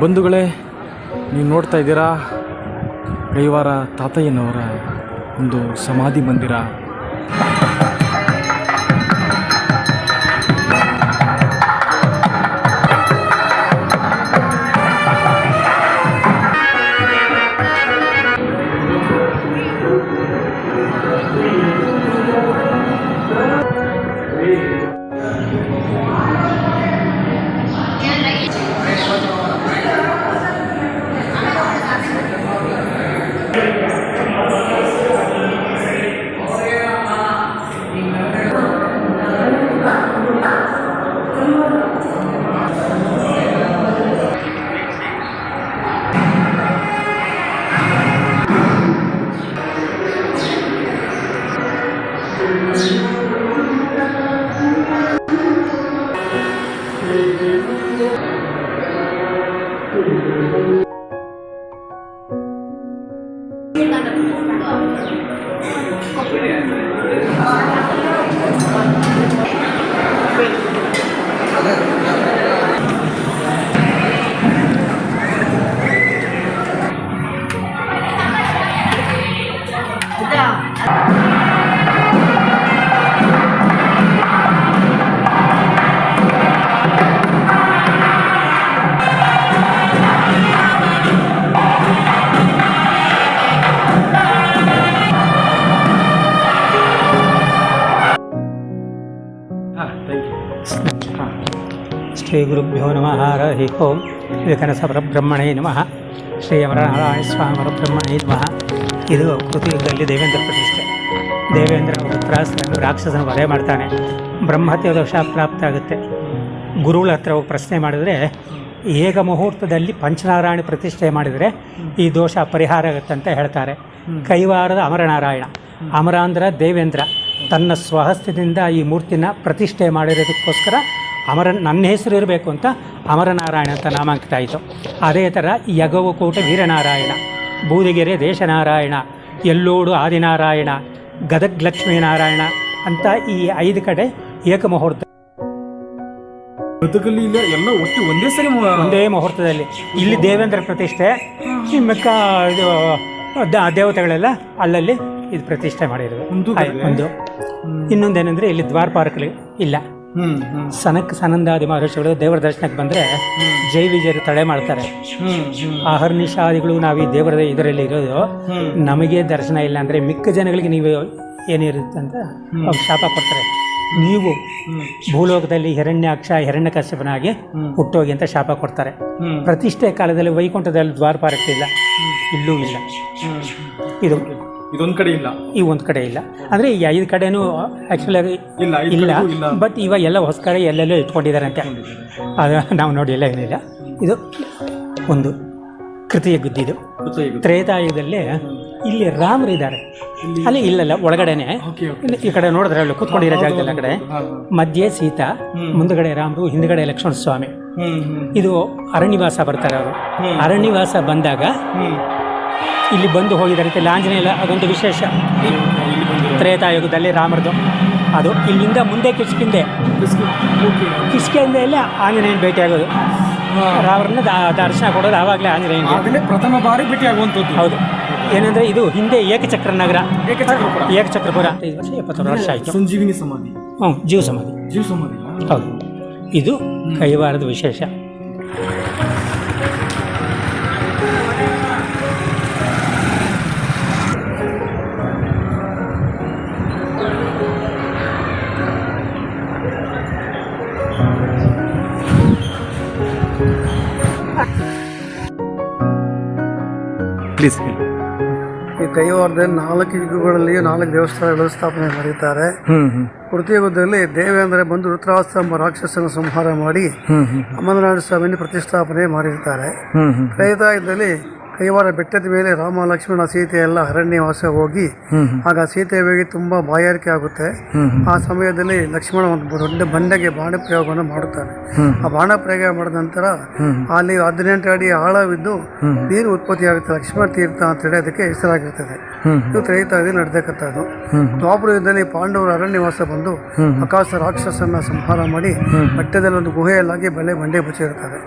ಬಂಧುಗಳೇ ನೀವು ನೋಡ್ತಾ ಇದ್ದೀರಾ? ಕೈವಾರ ತಾತಯ್ಯನವರ ಒಂದು ಸಮಾಧಿ ಮಂದಿರ. ಶ್ರೀ ಗುರುಭ್ಯೋ ನಮಃ ಹರಿ ಓಂ ವಿಕನಸ ಪರಬ್ರಹ್ಮಣೇ ನಮಃ ಶ್ರೀ ಅಮರನಾರಾಯಣ ಸ್ವಾಮಿ ಪರಬ್ರಹ್ಮಣೇ ನಮಃ ಇದು ಕೃತಿಯುಗದಲ್ಲಿ ದೇವೇಂದ್ರ ಪ್ರತಿಷ್ಠೆ. ದೇವೇಂದ್ರ ಪುತ್ರಾಸ್ತ್ರ ರಾಕ್ಷಸನ ವಧೆ ಮಾಡ್ತಾನೆ. ಬ್ರಹ್ಮತ್ಯ ದೋಷ ಪ್ರಾಪ್ತ ಆಗುತ್ತೆ. ಗುರುಗಳ ಹತ್ರ ಪ್ರಶ್ನೆ ಮಾಡಿದರೆ, ಏಕ ಮುಹೂರ್ತದಲ್ಲಿ ಪಂಚನಾರಾಯಣ ಪ್ರತಿಷ್ಠೆ ಮಾಡಿದರೆ ಈ ದೋಷ ಪರಿಹಾರ ಆಗುತ್ತೆ ಅಂತ ಹೇಳ್ತಾರೆ. ಕೈವಾರದ ಅಮರನಾರಾಯಣ. ಅಮರಾಂಧ್ರ ದೇವೇಂದ್ರ ತನ್ನ ಸ್ವಹಸ್ತದಿಂದ ಈ ಮೂರ್ತಿನ ಪ್ರತಿಷ್ಠೆ ಮಾಡಿರೋದಕ್ಕೋಸ್ಕರ ಅಮರ ನನ್ನ ಹೆಸರು ಇರಬೇಕು ಅಂತ ಅಮರನಾರಾಯಣ ಅಂತ ನಾಮಾಂಕಿತ ಆಯಿತು. ಅದೇ ಥರ ಯಗವಕೂಟ ವೀರನಾರಾಯಣ ಬೂದಿಗೆರೆ ದೇಶನಾರಾಯಣ ಎಲ್ಲೋಡು ಆದಿನಾರಾಯಣ ಗದಗ್ ಲಕ್ಷ್ಮೀನಾರಾಯಣ ಅಂತ ಈ ಐದು ಕಡೆ ಏಕಮುಹೂರ್ತ ಎಲ್ಲ ಒಟ್ಟು ಒಂದೇ ಸರಿ ಒಂದೇ ಮುಹೂರ್ತದಲ್ಲಿ. ಇಲ್ಲಿ ದೇವೇಂದ್ರ ಪ್ರತಿಷ್ಠೆ ಮಿಕ್ಕ ದೇವತೆಗಳೆಲ್ಲ ಅಲ್ಲಲ್ಲಿ ಇದು ಪ್ರತಿಷ್ಠೆ ಮಾಡಿರೋದು. ಒಂದು ಇನ್ನೊಂದೇನೆಂದರೆ ಇಲ್ಲಿ ದ್ವಾರಪಾಲಕರು ಇಲ್ಲ. ಸನಕ್ ಸನಂದಾದಿ ಮಹರ್ಷಿಗಳು ದೇವರ ದರ್ಶನಕ್ಕೆ ಬಂದರೆ ಜೈ ವಿಜಯರು ತಡೆ ಮಾಡ್ತಾರೆ. ಅಹರ್ನಿಶಾದಿಗಳು ನಾವು ಈ ದೇವರ ಇದರಲ್ಲಿ ಇರೋದು. ನಮಗೆ ದರ್ಶನ ಇಲ್ಲ ಅಂದರೆ ಮಿಕ್ಕ ಜನಗಳಿಗೆ ನೀವು ಏನಿರುತ್ತೆ ಅಂತ ಅವ್ರು ಶಾಪ ಕೊಡ್ತಾರೆ. ನೀವು ಭೂಲೋಕದಲ್ಲಿ ಹಿರಣ್ಯಾಕ್ಷ ಹಿರಣ್ಯಕಶ್ಯಪನಾಗಿ ಹುಟ್ಟೋಗಿ ಅಂತ ಶಾಪ ಕೊಡ್ತಾರೆ. ಪ್ರತಿಷ್ಠೆ ಕಾಲದಲ್ಲಿ ವೈಕುಂಠದಲ್ಲಿ ದ್ವಾರಪಾರಕ್ಕಿಲ್ಲ ಇಲ್ಲೂ. ಇಲ್ಲ ಹ್ಮ್. ಇದು ಇದೊಂದ್ ಕಡೆ ಇಲ್ಲ. ಈ ಒಂದು ಕಡೆ ಇಲ್ಲ. ಅಂದರೆ ಈ ಐದು ಕಡೆನೂ ಆ್ಯಕ್ಚುಲಾಗಿ ಇಲ್ಲ ಐದ್ ಇಲ್ಲ. ಕಡೆಗೂ ಇಲ್ಲ. ಬಟ್ ಇವಾಗ ಎಲ್ಲ ಹೊಸಕಡೆ ಎಲ್ಲೆಲ್ಲೋ ಇಟ್ಕೊಂಡಿದ್ದಾರೆ. ಅಂತ ಅದು ನಾವು ನೋಡಿ ಎಲ್ಲ ಏನಿಲ್ಲ. ಇದು ಒಂದು ಕೃತಿಯ ಗುದ್ದಿದು ಇದು. ತ್ರೇತಾಯುಗದಲ್ಲಿ ಇಲ್ಲಿ ರಾಮರಿದ್ದಾರೆ ಅಲ್ಲಿ ಇಲ್ಲಲ್ಲ ಒಳಗಡೆನೆ. ಇಲ್ಲಿ ಈ ಕಡೆ ನೋಡಿದ್ರೆ ಅಲ್ಲಿ ಕೂತ್ಕೊಂಡಿರೋ ಜಾಗದಲ್ಲಿ ಆ ಕಡೆ ಹಾ ಮಧ್ಯೆ ಸೀತಾ ಮುಂದುಗಡೆ ರಾಮರು ಹಿಂದ್ಗಡೆ ಲಕ್ಷ್ಮಣ ಸ್ವಾಮಿ ಹ್ಮ್ ಹ್ಮ್. ಇದು ಅರಣ್ಯವಾಸ ಬರ್ತಾರೆ ಅವರು. ಅರಣ್ಯವಾಸ ಬಂದಾಗ ಹ್ಮ್. ಇಲ್ಲಿ ಬಂದು ಹೋಗಿದ್ದಾರೆ ಲಾಂಜನೇಯ ಆಂಜನೇಯ ಅದೊಂದು ವಿಶೇಷ. ಇಲ್ಲಿ ತ್ರೇತಾಯುಗದಲ್ಲಿ ರಾಮರದು. ಅದು ಇಲ್ಲಿಂದ ಮುಂದೆ ಕಿಸ್ಕಿಂದೆ ಕಿಸ್ಕಿಂದೆಯಲ್ಲಿ ಆಂಜನೇಯನ ಭೇಟಿಯಾಗೋದು. ರಾಮರನ್ನ ದರ್ಶನ ಕೊಡೋದು ಆವಾಗಲೇ ಆಂಜನೇಯನ ಪ್ರಥಮ ಬಾರಿ ಭೇಟಿ ಆಗುವಂಥದ್ದು ಹೌದು. ಏನಂದ್ರೆ ಇದು ಹಿಂದೆ ಏಕಚಕ್ರ ನಗರ. ಏಕಚಕ್ರಪುರ. ವರ್ಷ ಎಪ್ಪತ್ತಾರು ವರ್ಷ ಆಯಿತು. ಸಂಜೀವಿನಿ ಸಮಾಧಿ. ಹ್ಞೂ ಜೀವ ಸಮಾಧಿ. ಜೀವ ಸಮಾಧಿ. ಹೌದು. ಇದು ಕೈವಾರದ ವಿಶೇಷ. ಪ್ಲೀಸ್ ಈ ಕೈವಾರದಲ್ಲಿ ನಾಲ್ಕು ಯುಗಗಳಲ್ಲಿ ನಾಲ್ಕು ದೇವಸ್ಥಾನಗಳು ಸ್ಥಾಪನೆ ಮಾಡಿದ್ದಾರೆ. ಹ್ಮ್ ಕೃತಿಯುಗದಲ್ಲಿ ದೇವೇಂದ್ರ ಬಂದು ರುದ್ರಾಸ್ತ್ರ ಎಂಬ ರಾಕ್ಷಸನ ಸಂಹಾರ ಮಾಡಿ ಅಮರನಾಥ ಸ್ವಾಮಿಯನ್ನು ಪ್ರತಿಷ್ಠಾಪನೆ ಮಾಡಿರ್ತಾರೆ. ತ್ರೇತಾಯುಗದಲ್ಲಿ ಕೈವಾರ ಬೆಟ್ಟದ ಮೇಲೆ ರಾಮ ಲಕ್ಷ್ಮಣ ಸೀತೆ ಎಲ್ಲ ಅರಣ್ಯವಾಸ ಹೋಗಿ ಆಗ ಸೀತೆ ಬಗ್ಗೆ ತುಂಬಾ ಬಾಯಾರಿಕೆ ಆಗುತ್ತೆ. ಆ ಸಮಯದಲ್ಲಿ ಲಕ್ಷ್ಮಣ ಒಂದು ದೊಡ್ಡ ಬಂಡೆಗೆ ಬಾಣ ಪ್ರಯೋಗವನ್ನು ಮಾಡುತ್ತಾನೆ. ಆ ಬಾಣ ಪ್ರಯೋಗ ಮಾಡಿದ ನಂತರ ಅಲ್ಲಿ ಹದಿನೆಂಟು ಅಡಿ ಆಳವಿದ್ದು ನೀರು ಉತ್ಪತ್ತಿ ಆಗುತ್ತೆ. ಲಕ್ಷ್ಮಣ ತೀರ್ಥ ಅಂತ ಹೇಳಿ ಅದಕ್ಕೆ ಹೆಸರಾಗಿರ್ತದೆ. ಇದು ತ್ರೈತಾದಿ ನಡೆದಕ್ಕಂಥದ್ದು ದ್ವಾಪರ ಯುದ್ಧದಲ್ಲಿ ಪಾಂಡವರು ಅರಣ್ಯವಾಸ ಬಂದು ಅಕಾಸ ರಾಕ್ಷಸನ್ನ ಸಂಹಾರ ಮಾಡಿ ಬೆಟ್ಟದಲ್ಲಿ ಒಂದು ಗುಹೆಯಲ್ಲಾಗಿ ಬೆಳೆ ಬಂಡೆ ಬಚ್ಚಿರುತ್ತಾರೆ.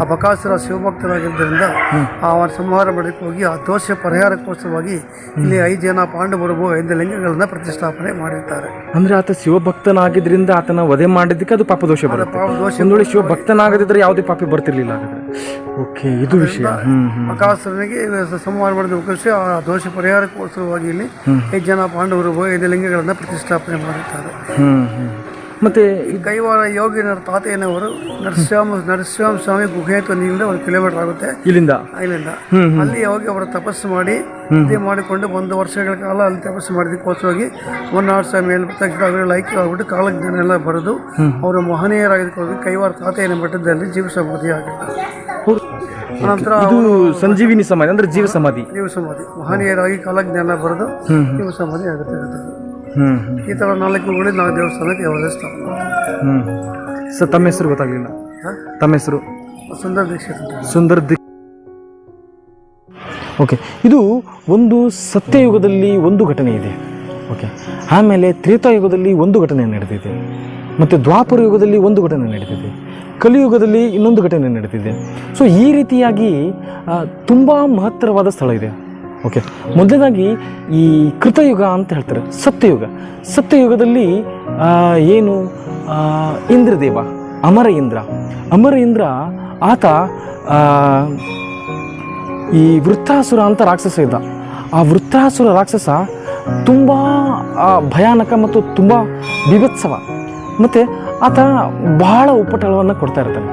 ಆ ಬಕಾಸರ ಶಿವಭಕ್ತರಾಗಿದ್ದರಿಂದ ಆ ಅವರ ಸಂಹಾರ ಮಾಡಕ್ಕೆ ಹೋಗಿ ಆ ದೋಷ ಪರಿಹಾರಕ್ಕೋಸ್ಕರವಾಗಿ ಇಲ್ಲಿ ಐದು ಜನ ಪಾಂಡವರು ಐದು ಲಿಂಗಗಳನ್ನು ಪ್ರತಿಷ್ಠಾಪನೆ ಮಾಡಿರ್ತಾರೆ. ಅಂದ್ರೆ ಆತ ಶಿವಭಕ್ತನಾಗಿದ್ರಿಂದ ಆತನ ವಧೆ ಮಾಡಿದ್ದಕ್ಕೆ ಅದು ಪಾಪದೋಷ ಬರುತ್ತೆ. ಪಾಪ ದೋಷ ಒಂದ್ ಶಿವಭಕ್ತನಾಗದಿದ್ರೆ ಯಾವುದೇ ಪಾಪಿ ಬರ್ತಿರ್ಲಿಲ್ಲ ಓಕೆ ಇದು ವಿಷಯ. ಮಕಾಸುರನಿಗೆ ಸಂಹಾರ ಮಾಡಿದ ಉದ್ದೇಶ ಆ ದೋಷ ಪರಿಹಾರಕ್ಕೋಸ್ಕರವಾಗಿ ಇಲ್ಲಿ ಐದು ಜನ ಪಾಂಡವರು ಐದು ಲಿಂಗಗಳನ್ನು ಪ್ರತಿಷ್ಠಾಪನೆ ಮಾಡಿರ್ತಾರೆ. ಹ್ಮ್ ಹ್ಮ್. ಮತ್ತೆ ಈ ಕೈವಾರ ಯೋಗಿನರ ತಾತೆಯನವರು ನರಸಿಂಹ ನರಸಿಂಹ ಸ್ವಾಮಿ ಗುಹೆ ತಂದಿಯಿಂದ ಒಂದು ಕಿಲೋಮೀಟರ್ ಆಗುತ್ತೆ. ಇಲ್ಲಿಂದ? ಇಲ್ಲಿಂದ ಅಲ್ಲಿ ಹೋಗಿ ಅವರು ತಪಸ್ಸು ಮಾಡಿ ಇದು ಮಾಡಿಕೊಂಡು ಒಂದು ವರ್ಷಗಳ ಕಾಲ ಅಲ್ಲಿ ತಪಸ್ಸು ಮಾಡಿದಕ್ಕೋಸ್ಕರವಾಗಿ ಒನ್ನಾರು ಸ್ವಾಮಿ ಏನು ತಕ್ಷಣ ಅವರೆಲ್ಲ ಲೈಕ್ ಆಗ್ಬಿಟ್ಟು ಕಾಲಜ್ಞಾನ ಎಲ್ಲ ಬರೆದು ಅವರು ಮಹನೀಯರಾಗಿದ್ದಕ್ಕೋಗಿ ಕೈವಾರ ತಾತೆಯನ ಮಠದಲ್ಲಿ ಜೀವ ಸಮಾಧಿ ಆಗಿರ್ತಾರೆ. ನಂತರ ಸಂಜೀವಿನಿ ಸಮಾಧಿ ಅಂದ್ರೆ ಜೀವ ಸಮಾಧಿ. ಜೀವ ಸಮಾಧಿ. ಮಹನೀಯರಾಗಿ ಕಾಲಜ್ಞಾನ ಬರೆದು ಜೀವ ಸಮಾಧಿ ಆಗುತ್ತೆ ಈ ಥರ ನಾಲ್ಕು ಕೂಡ ನಾವು ದೇವಸ್ಥಾನಕ್ಕೆ ಯಾವಾಗ ಸ್ಟಾಪ್. ಹ್ಮ್. ಸರ್ ತಮ್ಮ ಹೆಸರು ಗೊತ್ತಾಗ್ಲಿಲ್ಲ. ತಮ್ಮ ಹೆಸರು? ಸುಂದರ ದೀಕ್ಷಿತ್ ಸುಂದರ ದೀಕ್ಷ ಓಕೆ ಇದು ಒಂದು ಸತ್ಯಯುಗದಲ್ಲಿ ಒಂದು ಘಟನೆ ಇದೆ. ಓಕೆ ಆಮೇಲೆ ತ್ರೇತಾಯುಗದಲ್ಲಿ ಒಂದು ಘಟನೆ ನಡೆದಿದೆ. ಮತ್ತು ದ್ವಾಪರ ಯುಗದಲ್ಲಿ ಒಂದು ಘಟನೆ ನಡೆದಿದೆ. ಕಲಿಯುಗದಲ್ಲಿ ಇನ್ನೊಂದು ಘಟನೆ ನಡೆದಿದೆ. ಸೊ ಈ ರೀತಿಯಾಗಿ ತುಂಬ ಮಹತ್ತರವಾದ ಸ್ಥಳ ಇದೆ. ಓಕೆ ಮೊದಲನೇದಾಗಿ ಈ ಕೃತಯುಗ ಅಂತ ಹೇಳ್ತಾರೆ, ಸತ್ಯಯುಗ. ಸತ್ಯಯುಗದಲ್ಲಿ ಏನು ಇಂದ್ರದೇವ, ಅಮರ ಇಂದ್ರ. ಅಮರ ಇಂದ್ರ ಆತ ಈ ವೃತ್ತಾಸುರ ಅಂತ ರಾಕ್ಷಸ ಇದ್ದ. ಆ ವೃತ್ತಾಸುರ ರಾಕ್ಷಸ ತುಂಬ ಭಯಾನಕ ಮತ್ತು ತುಂಬ ಬಿಭತ್ಸವ. ಮತ್ತು ಆತ ಬಹಳ ಉಪಟಳವನ್ನು ಕೊಡ್ತಾ ಇರ್ತಾನೆ.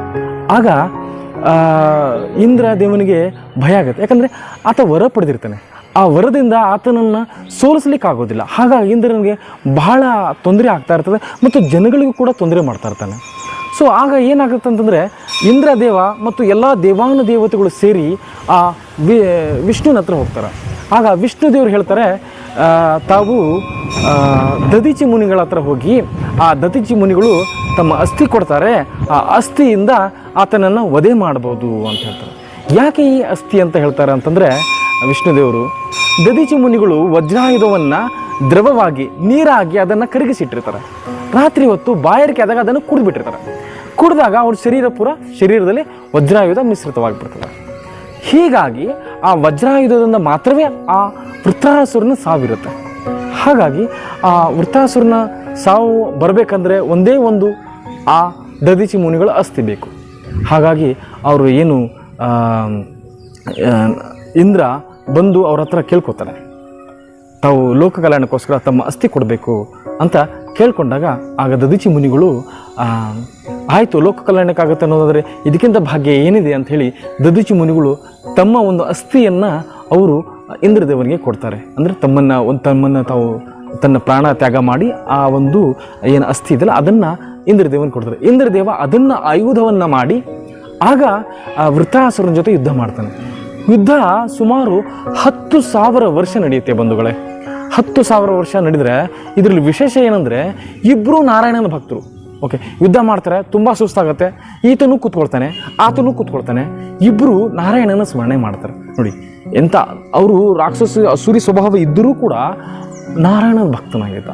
ಆಗ ಇಂದ್ರ ದೇವನಿಗೆ ಭಯ ಆಗುತ್ತೆ. ಯಾಕಂದರೆ ಆತ ವರ ಪಡೆದಿರ್ತಾನೆ. ಆ ವರದಿಂದ ಆತನನ್ನು ಸೋಲಿಸ್ಲಿಕ್ಕೆ ಆಗೋದಿಲ್ಲ ಹಾಗಾಗಿ ಇಂದ್ರನಿಗೆ ಬಹಳ ತೊಂದರೆ ಆಗ್ತಾ ಇರ್ತದೆ ಮತ್ತು ಜನಗಳಿಗೂ ಕೂಡ ತೊಂದರೆ ಮಾಡ್ತಾ ಇರ್ತಾನೆ. ಸೊ ಆಗ ಏನಾಗುತ್ತೆ ಅಂತಂದರೆ ಇಂದ್ರ ದೇವ ಮತ್ತು ಎಲ್ಲ ದೇವಾನು ದೇವತೆಗಳು ಸೇರಿ ಆ ವಿಷ್ಣುವಿನ ಹತ್ರ ಹೋಗ್ತಾರೆ. ಆಗ ವಿಷ್ಣು ದೇವರು ಹೇಳ್ತಾರೆ ತಾವು ದದಿಚಿ ಮುನಿಗಳ ಹತ್ರ ಹೋಗಿ ಆ ದದಿಚಿ ಮುನಿಗಳು ತಮ್ಮ ಅಸ್ಥಿ ಕೊಡ್ತಾರೆ. ಆ ಅಸ್ಥಿಯಿಂದ ಆತನನ್ನು ವಧೆ ಮಾಡ್ಬೋದು ಅಂತ ಹೇಳ್ತಾರೆ. ಯಾಕೆ ಈ ಅಸ್ಥಿ ಅಂತ ಹೇಳ್ತಾರೆ ಅಂತಂದರೆ, ವಿಷ್ಣುದೇವರು, ದದಿಚಿ ಮುನಿಗಳು ವಜ್ರಾಯುಧವನ್ನು ದ್ರವವಾಗಿ, ನೀರಾಗಿ ಅದನ್ನು ಕರಗಿಸಿಟ್ಟಿರ್ತಾರೆ. ರಾತ್ರಿ ಹೊತ್ತು ಬಾಯಾರಿಕೆ ಆದಾಗ ಅದನ್ನು ಕುಡಿದ್ಬಿಟ್ಟಿರ್ತಾರೆ. ಕುಡಿದಾಗ ಅವ್ರ ಶರೀರ ಪೂರ ಶರೀರದಲ್ಲಿ ವಜ್ರಾಯುಧ ಮಿಶ್ರಿತವಾಗಿಬಿಡ್ತದೆ. ಹೀಗಾಗಿ ಆ ವಜ್ರಾಯುಧದಿಂದ ಮಾತ್ರವೇ ಆ ವೃತ್ರಾಸುರನ ಸಾವಿರುತ್ತೆ. ಹಾಗಾಗಿ ಆ ವೃತ್ತಾಸುರನ ಸಾವು ಬರಬೇಕಂದ್ರೆ ಒಂದೇ ಒಂದು ಆ ದದಿಚಿ ಮುನಿಗಳ ಅಸ್ಥಿ ಬೇಕು. ಹಾಗಾಗಿ ಅವರು ಏನು ಇಂದ್ರ ಬಂದು ಅವ್ರ ಹತ್ರ ಕೇಳ್ಕೊತಾರೆ ತಾವು ಲೋಕ ಕಲ್ಯಾಣಕ್ಕೋಸ್ಕರ ತಮ್ಮ ಅಸ್ಥಿ ಕೊಡಬೇಕು ಅಂತ ಕೇಳ್ಕೊಂಡಾಗ ಆಗ ದದಿಚಿ ಮುನಿಗಳು ಆಯಿತು ಲೋಕ ಕಲ್ಯಾಣಕ್ಕಾಗತ್ತೆ ಅನ್ನೋದಾದರೆ ಇದಕ್ಕಿಂತ ಭಾಗ್ಯ ಏನಿದೆ ಅಂತ ಹೇಳಿ ದದಿಚಿ ಮುನಿಗಳು ತಮ್ಮ ಒಂದು ಅಸ್ಥಿಯನ್ನು ಅವರು ಇಂದ್ರದೇವನಿಗೆ ಕೊಡ್ತಾರೆ. ಅಂದರೆ ತಮ್ಮನ್ನು ಒಂದು ತಮ್ಮನ್ನು ತಾವು ತನ್ನ ಪ್ರಾಣ ತ್ಯಾಗ ಮಾಡಿ ಆ ಒಂದು ಏನು ಅಸ್ಥಿ ಇದೆಯಲ್ಲ ಅದನ್ನು ಇಂದ್ರದೇವನಿಗೆ ಕೊಡ್ತಾರೆ. ಇಂದ್ರದೇವ ಅದನ್ನು ಆಯುಧವನ್ನು ಮಾಡಿ ಆಗ ಆ ವೃತಾಸುರನ ಜೊತೆ ಯುದ್ಧ ಮಾಡ್ತಾನೆ. ಯುದ್ಧ ಸುಮಾರು ಹತ್ತು ಸಾವಿರ ವರ್ಷ ನಡೆಯುತ್ತೆ ಬಂಧುಗಳೇ. ಹತ್ತು ಸಾವಿರ ವರ್ಷ ನಡೆದರೆ ಇದರಲ್ಲಿ ವಿಶೇಷ ಏನಂದರೆ ಇಬ್ಬರು ನಾರಾಯಣನ ಭಕ್ತರು. ಓಕೆ ಯುದ್ಧ ಮಾಡ್ತಾರೆ ತುಂಬ ಸುಸ್ತಾಗುತ್ತೆ. ಈತನೂ ಕೂತ್ಕೊಳ್ತಾನೆ ಆತನೂ ಕೂತ್ಕೊಳ್ತಾನೆ. ಇಬ್ಬರು ನಾರಾಯಣನ ಸ್ಮರಣೆ ಮಾಡ್ತಾರೆ. ನೋಡಿ ಎಂಥ ಅವರು ರಾಕ್ಷಸ ಅಸುರಿ ಸ್ವಭಾವ ಇದ್ದರೂ ಕೂಡ ನಾರಾಯಣನ ಭಕ್ತನಾಗಿದ್ದ.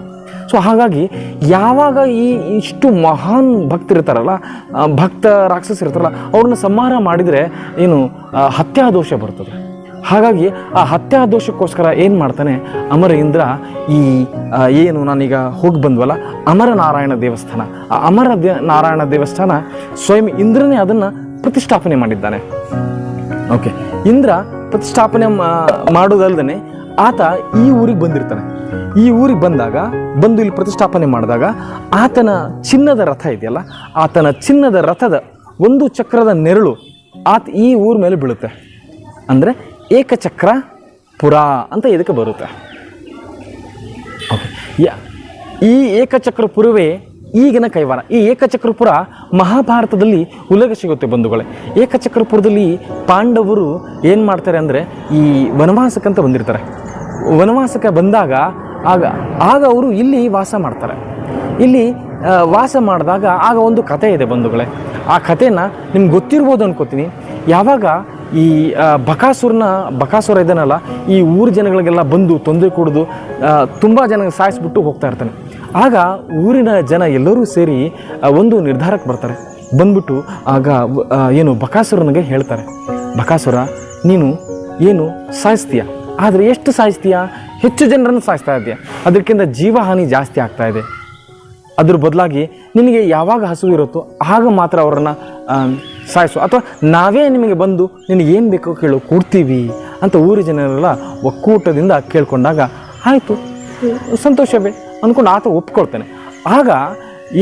ಸೊ ಹಾಗಾಗಿ ಯಾವಾಗ ಈ ಇಷ್ಟು ಮಹಾನ್ ಭಕ್ತರಿರ್ತಾರಲ್ಲ ಆ, ಭಕ್ತ ರಾಕ್ಷಸ ಇರ್ತಾರಲ್ಲ ಅವ್ರನ್ನ ಸಂಹಾರ ಮಾಡಿದರೆ ಏನು ಹತ್ಯಾ ಹತ್ಯಾದೋಷ ಬರ್ತದೆ. ಹಾಗಾಗಿ ಆ ಹತ್ಯಾ ದೋಷಕ್ಕೋಸ್ಕರ ಏನು ಮಾಡ್ತಾನೆ? ಅಮರ ಇಂದ್ರ ಈ ಏನು ನಾನೀಗ ಹೋಗಿ ಬಂದ್ವಲ್ಲ ಅಮರ ನಾರಾಯಣ ದೇವಸ್ಥಾನ. ಆ ಅಮರ ದೇ, ನಾರಾಯಣ ದೇವಸ್ಥಾನ ಸ್ವಯಂ ಇಂದ್ರನೇ ಅದನ್ನು ಪ್ರತಿಷ್ಠಾಪನೆ ಮಾಡಿದ್ದಾನೆ. ಓಕೆ. ಇಂದ್ರ ಪ್ರತಿಷ್ಠಾಪನೆ ಮಾಡೋದಲ್ದೇ ಆತ ಈ ಊರಿಗೆ ಬಂದಿರ್ತಾನೆ. ಈ ಊರಿಗೆ ಬಂದಾಗ, ಬಂದು ಇಲ್ಲಿ ಪ್ರತಿಷ್ಠಾಪನೆ ಮಾಡಿದಾಗ ಆತನ ಚಿನ್ನದ ರಥ ಇದೆಯಲ್ಲ, ಆತನ ಚಿನ್ನದ ರಥದ ಒಂದು ಚಕ್ರದ ನೆರಳು ಆತ ಈ ಊರ ಮೇಲೆ ಬೀಳುತ್ತೆ. ಅಂದರೆ ಏಕಚಕ್ರ ಪುರ ಅಂತ ಇದಕ್ಕೆ ಬರುತ್ತೆ? ಓಕೆ ಯಾ ಈ ಏಕಚಕ್ರ ಪುರವೇ ಈಗಿನ ಕೈವಾರ ಈ ಏಕಚಕ್ರಪುರ ಮಹಾಭಾರತದಲ್ಲಿ ಉಲ್ಲೇಖ ಸಿಗುತ್ತೆ ಬಂಧುಗಳೇ. ಏಕಚಕ್ರಪುರದಲ್ಲಿ ಪಾಂಡವರು ಏನು ಮಾಡ್ತಾರೆ ಅಂದರೆ ಈ ವನವಾಸಕ್ಕಂತ ಬಂದಿರ್ತಾರೆ. ವನವಾಸಕ್ಕೆ ಬಂದಾಗ ಆಗ ಆಗ ಅವರು ಇಲ್ಲಿ ವಾಸ ಮಾಡ್ತಾರೆ. ಇಲ್ಲಿ ವಾಸ ಮಾಡಿದಾಗ ಆಗ ಒಂದು ಕತೆ ಇದೆ ಬಂಧುಗಳೇ. ಆ ಕಥೆನ ನಿಮ್ಗೆ ಗೊತ್ತಿರ್ಬೋದು ಅನ್ಕೋತೀನಿ. ಯಾವಾಗ ಈ ಬಕಾಸುರನ, ಬಕಾಸುರ ಇದನ್ನಲ್ಲ, ಈ ಊರು ಜನಗಳಿಗೆಲ್ಲ ಬಂದು ತೊಂದರೆ ಕೊಡೋದು ತುಂಬ ಜನ ಸಾಯಿಸ್ಬಿಟ್ಟು ಹೋಗ್ತಾ ಇರ್ತಾನೆ. ಆಗ ಊರಿನ ಜನ ಎಲ್ಲರೂ ಸೇರಿ ಒಂದು ನಿರ್ಧಾರಕ್ಕೆ ಬರ್ತಾರೆ. ಬಂದ್ಬಿಟ್ಟು ಆಗ ಏನು ಬಕಾಸುರನಿಗೆ ಹೇಳ್ತಾರೆ. ಬಕಾಸುರ, ನೀನು ಏನು ಸಾಯಿಸ್ತೀಯ? ಆದರೆ ಎಷ್ಟು ಸಾಯಿಸ್ತೀಯ? ಹೆಚ್ಚು ಜನರನ್ನು ಸಾಯಿಸ್ತಾ ಇದೆಯಾ? ಅದಕ್ಕಿಂತ ಜೀವಹಾನಿ ಜಾಸ್ತಿ ಆಗ್ತಾ ಇದೆ. ಅದ್ರ ಬದಲಾಗಿ ನಿನಗೆ ಯಾವಾಗ ಹಸಿವು ಇರುತ್ತೋ ಆಗ ಮಾತ್ರ ಅವರನ್ನು ಸಾಯಿಸು. ಅಥವಾ ನಾವೇ ನಿಮಗೆ ಬಂದು ನಿನಗೆ ಏನು ಬೇಕೋ ಕೇಳು, ಕೊಡ್ತೀವಿ ಅಂತ ಊರ ಜನರೆಲ್ಲ ಒಕ್ಕೂಟದಿಂದ ಕೇಳ್ಕೊಂಡಾಗ ಆಯಿತು ಸಂತೋಷವೇ ಅಂದ್ಕೊಂಡು ಆತ ಒಪ್ಕೊಳ್ತಾನೆ. ಆಗ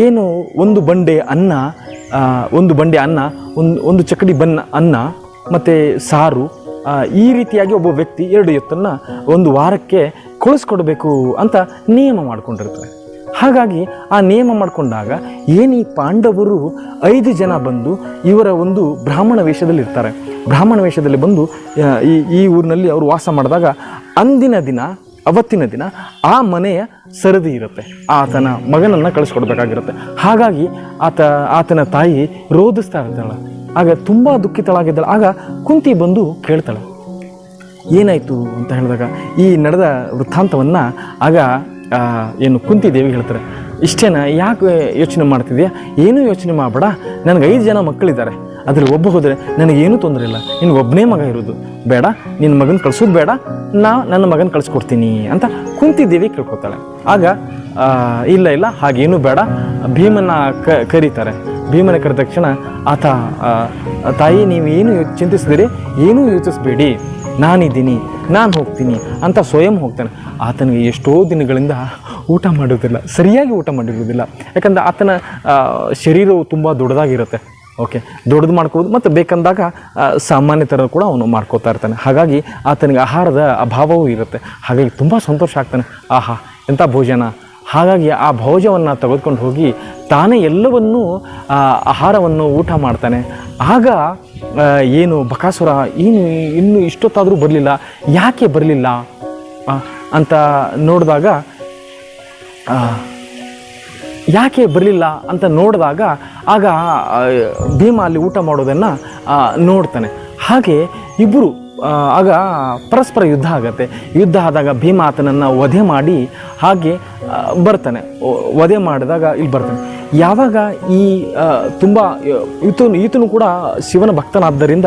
ಏನು ಒಂದು ಬಂಡೆ ಅನ್ನ ಒಂದು ಬಂಡೆ ಅನ್ನ, ಒಂದು ಒಂದು ಚಕ್ಕಡಿ ಬನ್ನ ಅನ್ನ, ಮತ್ತು ಸಾರು ಈ ರೀತಿಯಾಗಿ ಒಬ್ಬ ವ್ಯಕ್ತಿ ಎರಡು ಎತ್ತನ್ನು ಒಂದು ವಾರಕ್ಕೆ ಕಳಿಸ್ಕೊಡ್ಬೇಕು ಅಂತ ನಿಯಮ ಮಾಡ್ಕೊಂಡಿರ್ತಾರೆ ಹಾಗಾಗಿ ಆ ನಿಯಮ ಮಾಡಿಕೊಂಡಾಗ ಏನು ಈ ಪಾಂಡವರು ಐದು ಜನ ಬಂದು ಇವರ ಒಂದು ಬ್ರಾಹ್ಮಣ ವೇಷದಲ್ಲಿ ಇರ್ತಾರೆ. ಬ್ರಾಹ್ಮಣ ವೇಷದಲ್ಲಿ ಬಂದು ಈ ಈ ಊರಿನಲ್ಲಿ ಅವರು ವಾಸ ಮಾಡಿದಾಗ ಅಂದಿನ ದಿನ, ಅವತ್ತಿನ ದಿನ ಆ ಮನೆಯ ಸರದಿ ಇರುತ್ತೆ. ಆತನ ಮಗನನ್ನು ಕಳಿಸ್ಕೊಡ್ಬೇಕಾಗಿರುತ್ತೆ. ಹಾಗಾಗಿ ಆತ, ಆತನ ತಾಯಿ ರೋಧಿಸ್ತಾ ಇರ್ತಾಳೆ. ಆಗ ತುಂಬ ದುಃಖಿತಳಾಗಿದ್ದಾಳೆ. ಆಗ ಕುಂತಿ ಬಂದು ಕೇಳ್ತಾಳೆ. ಏನಾಯಿತು ಅಂತ ಹೇಳಿದಾಗ ಈ ನಡೆದ ವೃತ್ತಾಂತವನ್ನು ಆಗ ಏನು ಕುಂತಿ ದೇವಿ ಹೇಳ್ತಾರೆ. ಇಷ್ಟೇನಾ? ಯಾಕೆ ಯೋಚನೆ ಮಾಡ್ತಿದ್ಯಾ? ಏನೂ ಯೋಚನೆ ಮಾಡಬೇಡ. ನನಗೆ ಐದು ಜನ ಮಕ್ಕಳಿದ್ದಾರೆ. ಅದ್ರಲ್ಲಿ ಒಬ್ಬ ಹೋದರೆ ನನಗೇನು ತೊಂದರೆ ಇಲ್ಲ. ನಿನ್ಗೆ ಒಬ್ಬನೇ ಮಗ ಇರೋದು. ಬೇಡ, ನಿನ್ನ ಮಗನ ಕಳ್ಸೋದು ಬೇಡ. ನಾ ನನ್ನ ಮಗನ ಕಳಿಸ್ಕೊಡ್ತೀನಿ ಅಂತ ಕುಂತಿ ದೇವಿ ಕೇಳ್ಕೊತಾಳೆ ಆಗ ಇಲ್ಲ ಇಲ್ಲ, ಹಾಗೇನು ಬೇಡ. ಭೀಮನ ಕ, ಕರೀತಾರೆ. ಭೀಮನ ಕರೆದ ತಕ್ಷಣ, ಆತ ತಾಯಿ, ನೀವು ಏನು ಚಿಂತಿಸಿದಿರಿ? ಏನೂ ಯೋಚಿಸ್ಬೇಡಿ. ನಾನಿದ್ದೀನಿ. ನಾನು ಹೋಗ್ತೀನಿ ಅಂತ ಸ್ವಯಂ ಹೋಗ್ತಾನೆ. ಆತನಿಗೆ ಎಷ್ಟೋ ದಿನಗಳಿಂದ ಊಟ ಮಾಡೋದಿಲ್ಲ ಸರಿಯಾಗಿ ಊಟ ಮಾಡಿರೋದಿಲ್ಲ ಯಾಕಂದರೆ ಆತನ ಶರೀರವು ತುಂಬ ದೊಡ್ಡದಾಗಿರುತ್ತೆ. ಓಕೆ ದೊಡ್ಡದು ಮಾಡ್ಕೋಬೋದು ಮತ್ತು ಬೇಕಂದಾಗ ಸಾಮಾನ್ಯ ಥರ ಕೂಡ ಅವನು ಮಾಡ್ಕೋತಾ ಇರ್ತಾನೆ. ಹಾಗಾಗಿ ಆತನಿಗೆ ಆಹಾರದ ಅಭಾವವೂ ಇರುತ್ತೆ. ಹಾಗಾಗಿ ತುಂಬ ಸಂತೋಷ ಆಗ್ತಾನೆ. ಆಹಾ, ಎಂಥ ಭೋಜನ. ಹಾಗಾಗಿ ಆ ಭೋಜವನ್ನು ತೆಗೆದುಕೊಂಡು ಹೋಗಿ ತಾನೇ ಎಲ್ಲವನ್ನೂ ಆಹಾರವನ್ನು ಊಟ ಮಾಡ್ತಾನೆ. ಆಗ ಏನು ಬಕಾಸುರ ಏನು ಇನ್ನೂ ಇಷ್ಟೊತ್ತಾದರೂ ಬರಲಿಲ್ಲ. ಯಾಕೆ ಬರಲಿಲ್ಲ? ಅಂತ ನೋಡಿದಾಗ ಯಾಕೆ ಬರಲಿಲ್ಲ ಅಂತ ನೋಡಿದಾಗ, ಆಗ ಭೀಮ ಅಲ್ಲಿ ಊಟ ಮಾಡೋದನ್ನು ನೋಡ್ತಾನೆ. ಹಾಗೆ ಇಬ್ಬರು ಆಗ ಪರಸ್ಪರ ಯುದ್ಧ ಆಗತ್ತೆ. ಯುದ್ಧ ಆದಾಗ ಭೀಮ ಆತನನ್ನು ವಧೆ ಮಾಡಿ ಹಾಗೆ ಬರ್ತಾನೆ. ವಧೆ ಮಾಡಿದಾಗ ಇಲ್ಲಿ ಬರ್ತಾನೆ. ಯಾವಾಗ ಈ ತುಂಬ ಈತನು ಈತನು ಕೂಡ ಶಿವನ ಭಕ್ತನಾದ್ದರಿಂದ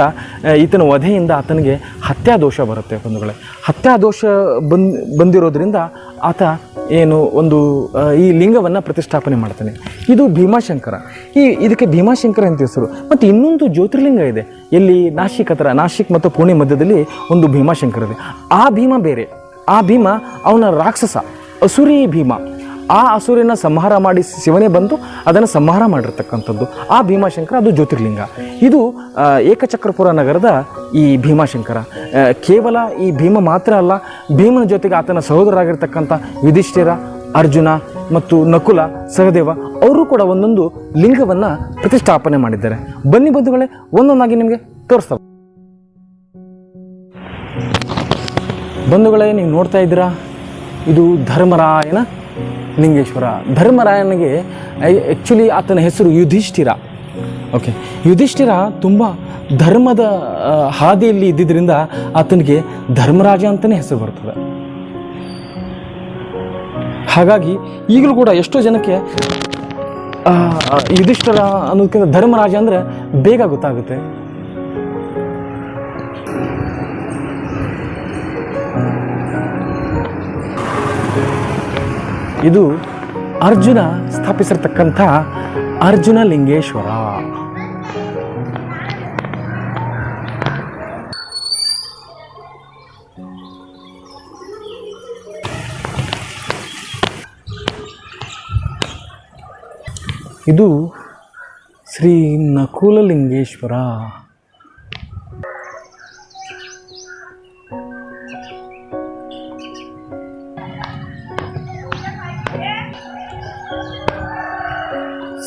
ಈತನ ವಧೆಯಿಂದ ಆತನಿಗೆ ಹತ್ಯಾದೋಷ ಬರುತ್ತೆ ಬಂಧುಗಳೇ. ಹತ್ಯಾದೋಷ ಬಂದ್, ಬಂದಿರೋದ್ರಿಂದ ಆತ ಏನು ಒಂದು ಈ ಲಿಂಗವನ್ನು ಪ್ರತಿಷ್ಠಾಪನೆ ಮಾಡ್ತಾನೆ. ಇದು ಭೀಮಾಶಂಕರ. ಈ, ಇದಕ್ಕೆ ಭೀಮಾಶಂಕರ ಅಂತ ಹೆಸರು. ಮತ್ತು ಇನ್ನೊಂದು ಜ್ಯೋತಿರ್ಲಿಂಗ ಇದೆ. ಎಲ್ಲಿ ನಾಶಿಕ್ ಹತ್ರ, ನಾಶಿಕ್ ಮತ್ತು ಪುಣೆ ಮಧ್ಯದಲ್ಲಿ ಒಂದು ಭೀಮಾಶಂಕರ ಇದೆ. ಆ ಭೀಮ ಬೇರೆ. ಆ ಭೀಮ ಅವನ ರಾಕ್ಷಸ, ಅಸುರಿ ಭೀಮ. ಆ ಹಸುರಿನ ಸಂಹಾರ ಮಾಡಿ ಶಿವನೇ ಬಂದು ಅದನ್ನು ಸಂಹಾರ ಮಾಡಿರ್ತಕ್ಕಂಥದ್ದು. ಆ ಭೀಮಾಶಂಕರ ಅದು ಜ್ಯೋತಿರ್ಲಿಂಗ. ಇದು ಏಕಚಕ್ರಪುರ ನಗರದ ಈ ಭೀಮಾಶಂಕರ. ಕೇವಲ ಈ ಭೀಮ ಮಾತ್ರ ಅಲ್ಲ, ಭೀಮನ ಜೊತೆಗೆ ಆತನ ಸಹೋದರರಾಗಿರ್ತಕ್ಕಂಥ ಯುಧಿಷ್ಠಿರ, ಅರ್ಜುನ ಮತ್ತು ನಕುಲ, ಸಹದೇವ, ಅವರು ಕೂಡ ಒಂದೊಂದು ಲಿಂಗವನ್ನು ಪ್ರತಿಷ್ಠಾಪನೆ ಮಾಡಿದ್ದಾರೆ. ಬನ್ನಿ ಬಂಧುಗಳೇ, ಒಂದೊಂದಾಗಿ ನಿಮಗೆ ತೋರಿಸ್ತಾರೆ ಬಂಧುಗಳೇ, ನೀವು ನೋಡ್ತಾ ಇದ್ದೀರಾ? ಇದು ಧರ್ಮರಾಯನ ಲಿಂಗೇಶ್ವರ. ಧರ್ಮರಾಯನಿಗೆ ಆ್ಯಕ್ಚುಲಿ ಆತನ ಹೆಸರು ಯುಧಿಷ್ಠಿರ. ಓಕೆ ಯುಧಿಷ್ಠಿರ ತುಂಬ ಧರ್ಮದ ಹಾದಿಯಲ್ಲಿ ಇದ್ದಿದ್ದರಿಂದ ಆತನಿಗೆ ಧರ್ಮರಾಜ ಅಂತಲೇ ಹೆಸರು ಬರ್ತದೆ. ಹಾಗಾಗಿ ಈಗಲೂ ಕೂಡ ಎಷ್ಟೋ ಜನಕ್ಕೆ ಯುಧಿಷ್ಠಿರ ಅನ್ನೋದಕ್ಕಿಂತ ಧರ್ಮರಾಜ ಅಂದರೆ ಬೇಗ ಗೊತ್ತಾಗುತ್ತೆ. ಇದು ಅರ್ಜುನ ಸ್ಥಾಪಿಸಿರ್ತಕ್ಕಂಥ ಅರ್ಜುನ ಲಿಂಗೇಶ್ವರ. ಇದು ಶ್ರೀ ನಕುಲಲಿಂಗೇಶ್ವರ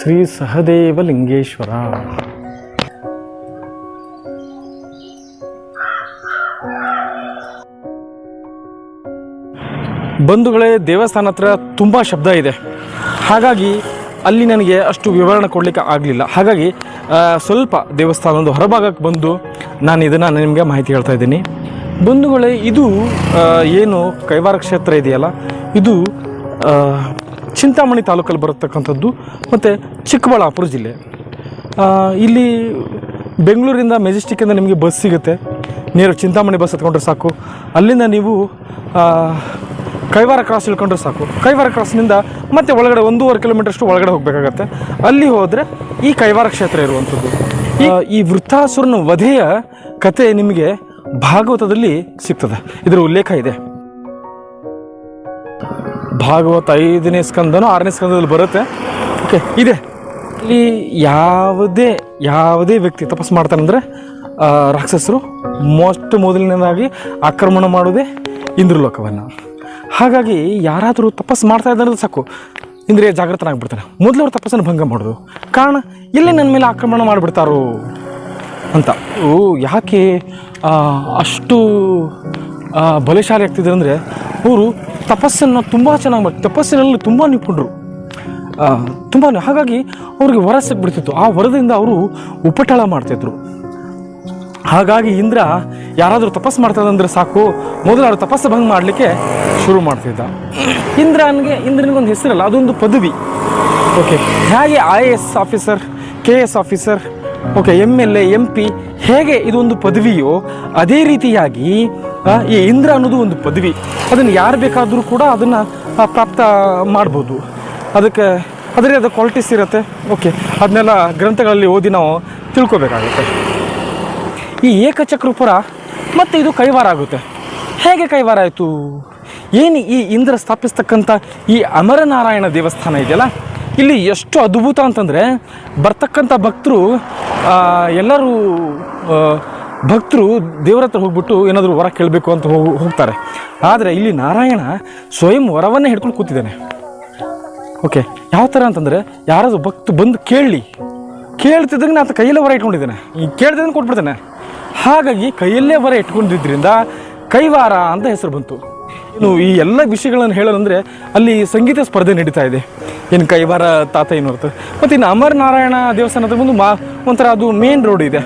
ಶ್ರೀ ಸಹದೇವ ಲಿಂಗೇಶ್ವರ ಬಂಧುಗಳೇ, ದೇವಸ್ಥಾನ ಹತ್ರ ತುಂಬ ಶಬ್ದ ಇದೆ. ಹಾಗಾಗಿ ಅಲ್ಲಿ ನನಗೆ ಅಷ್ಟು ವಿವರಣೆ ಕೊಡಲಿಕ್ಕೆ ಆಗಲಿಲ್ಲ. ಹಾಗಾಗಿ ಸ್ವಲ್ಪ ದೇವಸ್ಥಾನದ ಹೊರಭಾಗಕ್ಕೆ ಬಂದು ನಾನು ಇದನ್ನು ನಿಮಗೆ ಮಾಹಿತಿ ಹೇಳ್ತಾ ಇದ್ದೀನಿ. ಬಂಧುಗಳೇ, ಇದು ಏನು ಕೈವಾರ ಕ್ಷೇತ್ರ ಇದೆಯಲ್ಲ? ಇದು ಚಿಂತಾಮಣಿ ತಾಲೂಕಲ್ಲಿ ಬರತಕ್ಕಂಥದ್ದು ಮತ್ತು ಚಿಕ್ಕಬಳ್ಳಾಪುರ ಜಿಲ್ಲೆ. ಇಲ್ಲಿ ಬೆಂಗಳೂರಿಂದ ಮೆಜೆಸ್ಟಿಕ್ಕಿಂದ ನಿಮಗೆ ಬಸ್ ಸಿಗುತ್ತೆ. ನೇರ ಚಿಂತಾಮಣಿ ಬಸ್ ಹತ್ಕೊಂಡ್ರೆ ಸಾಕು. ಅಲ್ಲಿಂದ ನೀವು ಕೈವಾರ ಕ್ರಾಸ್ ಇಳ್ಕೊಂಡ್ರೆ ಸಾಕು. ಕೈವಾರ ಕ್ರಾಸ್ನಿಂದ ಮತ್ತೆ ಒಳಗಡೆ ಒಂದೂವರೆ ಕಿಲೋಮೀಟರ್ಷ್ಟು ಒಳಗಡೆ ಹೋಗಬೇಕಾಗತ್ತೆ. ಅಲ್ಲಿ ಹೋದರೆ ಈ ಕೈವಾರ ಕ್ಷೇತ್ರ ಇರುವಂಥದ್ದು. ಈ ವೃತ್ತಾಸುರನ ವಧೆಯ ಕತೆ ನಿಮಗೆ ಭಾಗವತದಲ್ಲಿ ಸಿಗ್ತದೆ. ಇದರ ಉಲ್ಲೇಖ ಇದೆ. ಭಾಗವತ ಐದನೇ ಸ್ಕಂದನೋ ಆರನೇ ಸ್ಕಂದದಲ್ಲಿ ಬರುತ್ತೆ. ಓಕೆ ಇದೆ. ಇಲ್ಲಿ ಯಾವುದೇ ಯಾವುದೇ ವ್ಯಕ್ತಿ ತಪಸ್ಸು ಮಾಡ್ತಾನಂದ್ರೆ ರಾಕ್ಷಸರು ಮೋಸ್ಟ್ ಮೊದಲನೇದಾಗಿ ಆಕ್ರಮಣ ಮಾಡೋದೇ ಇಂದ್ರಲೋಕವನ್ನು. ಹಾಗಾಗಿ ಯಾರಾದರೂ ತಪಸ್ಸು ಮಾಡ್ತಾ ಇದ್ದಾರೆ ಸಾಕು, ಇಂದ್ರಿಯ ಜಾಗೃತನಾಗ್ಬಿಡ್ತಾನೆ. ಮೊದಲು ಅವ್ರ ತಪಸ್ಸನ್ನು ಭಂಗ ಮಾಡೋದು. ಕಾರಣ ಇಲ್ಲಿ ನನ್ನ ಮೇಲೆ ಆಕ್ರಮಣ ಮಾಡಿಬಿಡ್ತಾರೋ ಅಂತ. ಓ, ಯಾಕೆ ಅಷ್ಟು ಬಲಶಾಲಿ ಆಗ್ತಿದ್ರು ಅಂದರೆ ಅವರು ತಪಸ್ಸನ್ನು ತುಂಬ ಚೆನ್ನಾಗಿ ಮಾಡಿ, ತಪಸ್ಸಿನಲ್ಲಿ ತುಂಬ ನಿಪುಣರು. ತುಂಬ ಹಾಗಾಗಿ ಅವ್ರಿಗೆ ವರ ಸಿಕ್ಬಿಡ್ತಿತ್ತು ಆ ವರದಿಂದ ಅವರು ಉಪಟಳ ಮಾಡ್ತಿದ್ರು. ಹಾಗಾಗಿ ಇಂದ್ರ ಯಾರಾದರೂ ತಪಸ್ಸು ಮಾಡ್ತದಂದ್ರೆ ಸಾಕು, ಮೊದಲು ಅವರು ತಪಸ್ಸು ಭಂಗ ಮಾಡಲಿಕ್ಕೆ ಶುರು ಮಾಡ್ತಿದ್ದ. ಇಂದ್ರನಿಗೆ ಇಂದ್ರನಿಗೊಂದು ಹೆಸರಲ್ಲ, ಅದೊಂದು ಪದವಿ. ಓಕೆ ಹೇಗೆ I A S officer K S officer okay M L A M P ಹೇಗೆ ಇದೊಂದು ಪದವಿಯೋ ಅದೇ ರೀತಿಯಾಗಿ ಈ ಇಂದ್ರ ಅನ್ನೋದು ಒಂದು ಪದವಿ. ಅದನ್ನು ಯಾರು ಬೇಕಾದರೂ ಕೂಡ ಅದನ್ನು ಪ್ರಾಪ್ತ ಮಾಡ್ಬೋದು. ಅದಕ್ಕೆ, ಅದರಲ್ಲಿ ಅದು ಕ್ವಾಲಿಟೀಸ್ ಇರುತ್ತೆ. ಓಕೆ ಅದನ್ನೆಲ್ಲ ಗ್ರಂಥಗಳಲ್ಲಿ ಓದಿ ನಾವು ತಿಳ್ಕೊಬೇಕಾಗುತ್ತೆ. ಈ ಏಕಚಕ್ರಪುರ ಮತ್ತು ಇದು ಕೈವಾರ ಆಗುತ್ತೆ. ಹೇಗೆ ಕೈವಾರ ಆಯಿತು? ಏನು ಈ ಇಂದ್ರ ಸ್ಥಾಪಿಸ್ತಕ್ಕಂಥ ಈ ಅಮರನಾರಾಯಣ ದೇವಸ್ಥಾನ ಇದೆಯಲ್ಲ? ಇಲ್ಲಿ ಎಷ್ಟು ಅದ್ಭುತ ಅಂತಂದರೆ, ಬರ್ತಕ್ಕಂಥ ಭಕ್ತರು ಎಲ್ಲರೂ ಭಕ್ತರು ದೇವರ ಹತ್ರ ಹೋಗ್ಬಿಟ್ಟು ಏನಾದರೂ ವರ ಕೇಳಬೇಕು ಅಂತ ಹೋಗಿ, ಹೋಗ್ತಾರೆ. ಆದರೆ ಇಲ್ಲಿ ನಾರಾಯಣ ಸ್ವಯಂ ವರವನ್ನೇ ಹಿಡ್ಕೊಂಡು ಕೂತಿದ್ದಾನೆ. ಓಕೆ, ಯಾವ ಥರ ಅಂತಂದರೆ ಯಾರಾದರೂ ಭಕ್ತ ಬಂದು ಕೇಳಲಿ ಕೇಳ್ತಿದ್ದಂಗೆ ನಾನು ಕೈಯಲ್ಲೇ ವರ ಇಟ್ಕೊಂಡಿದ್ದೇನೆ. ಈ ಕೇಳ್ತಿದ್ದಂಗೆ ಕೊಟ್ಬಿಡ್ತೇನೆ. ಹಾಗಾಗಿ ಕೈಯಲ್ಲೇ ವರ ಇಟ್ಕೊಂಡಿದ್ದರಿಂದ ಕೈವಾರ ಅಂತ ಹೆಸರು ಬಂತು. ಇನ್ನು ಈ ಎಲ್ಲ ವಿಷಯಗಳನ್ನು ಹೇಳೋದಂದರೆ ಅಲ್ಲಿ ಸಂಗೀತ ಸ್ಪರ್ಧೆ ನಡೀತಾ ಇದೆ. ಏನು ಕೈವಾರ ತಾತ ಏನು ಅರ್ಥ ಮತ್ತು ಇನ್ನು ಅಮರನಾರಾಯಣ ನಾರಾಯಣ ದೇವಸ್ಥಾನದ ಒಂದು ಮಾ ಒಂಥರ ಅದು ಮೇನ್ ರೋಡ್ ಇದೆ.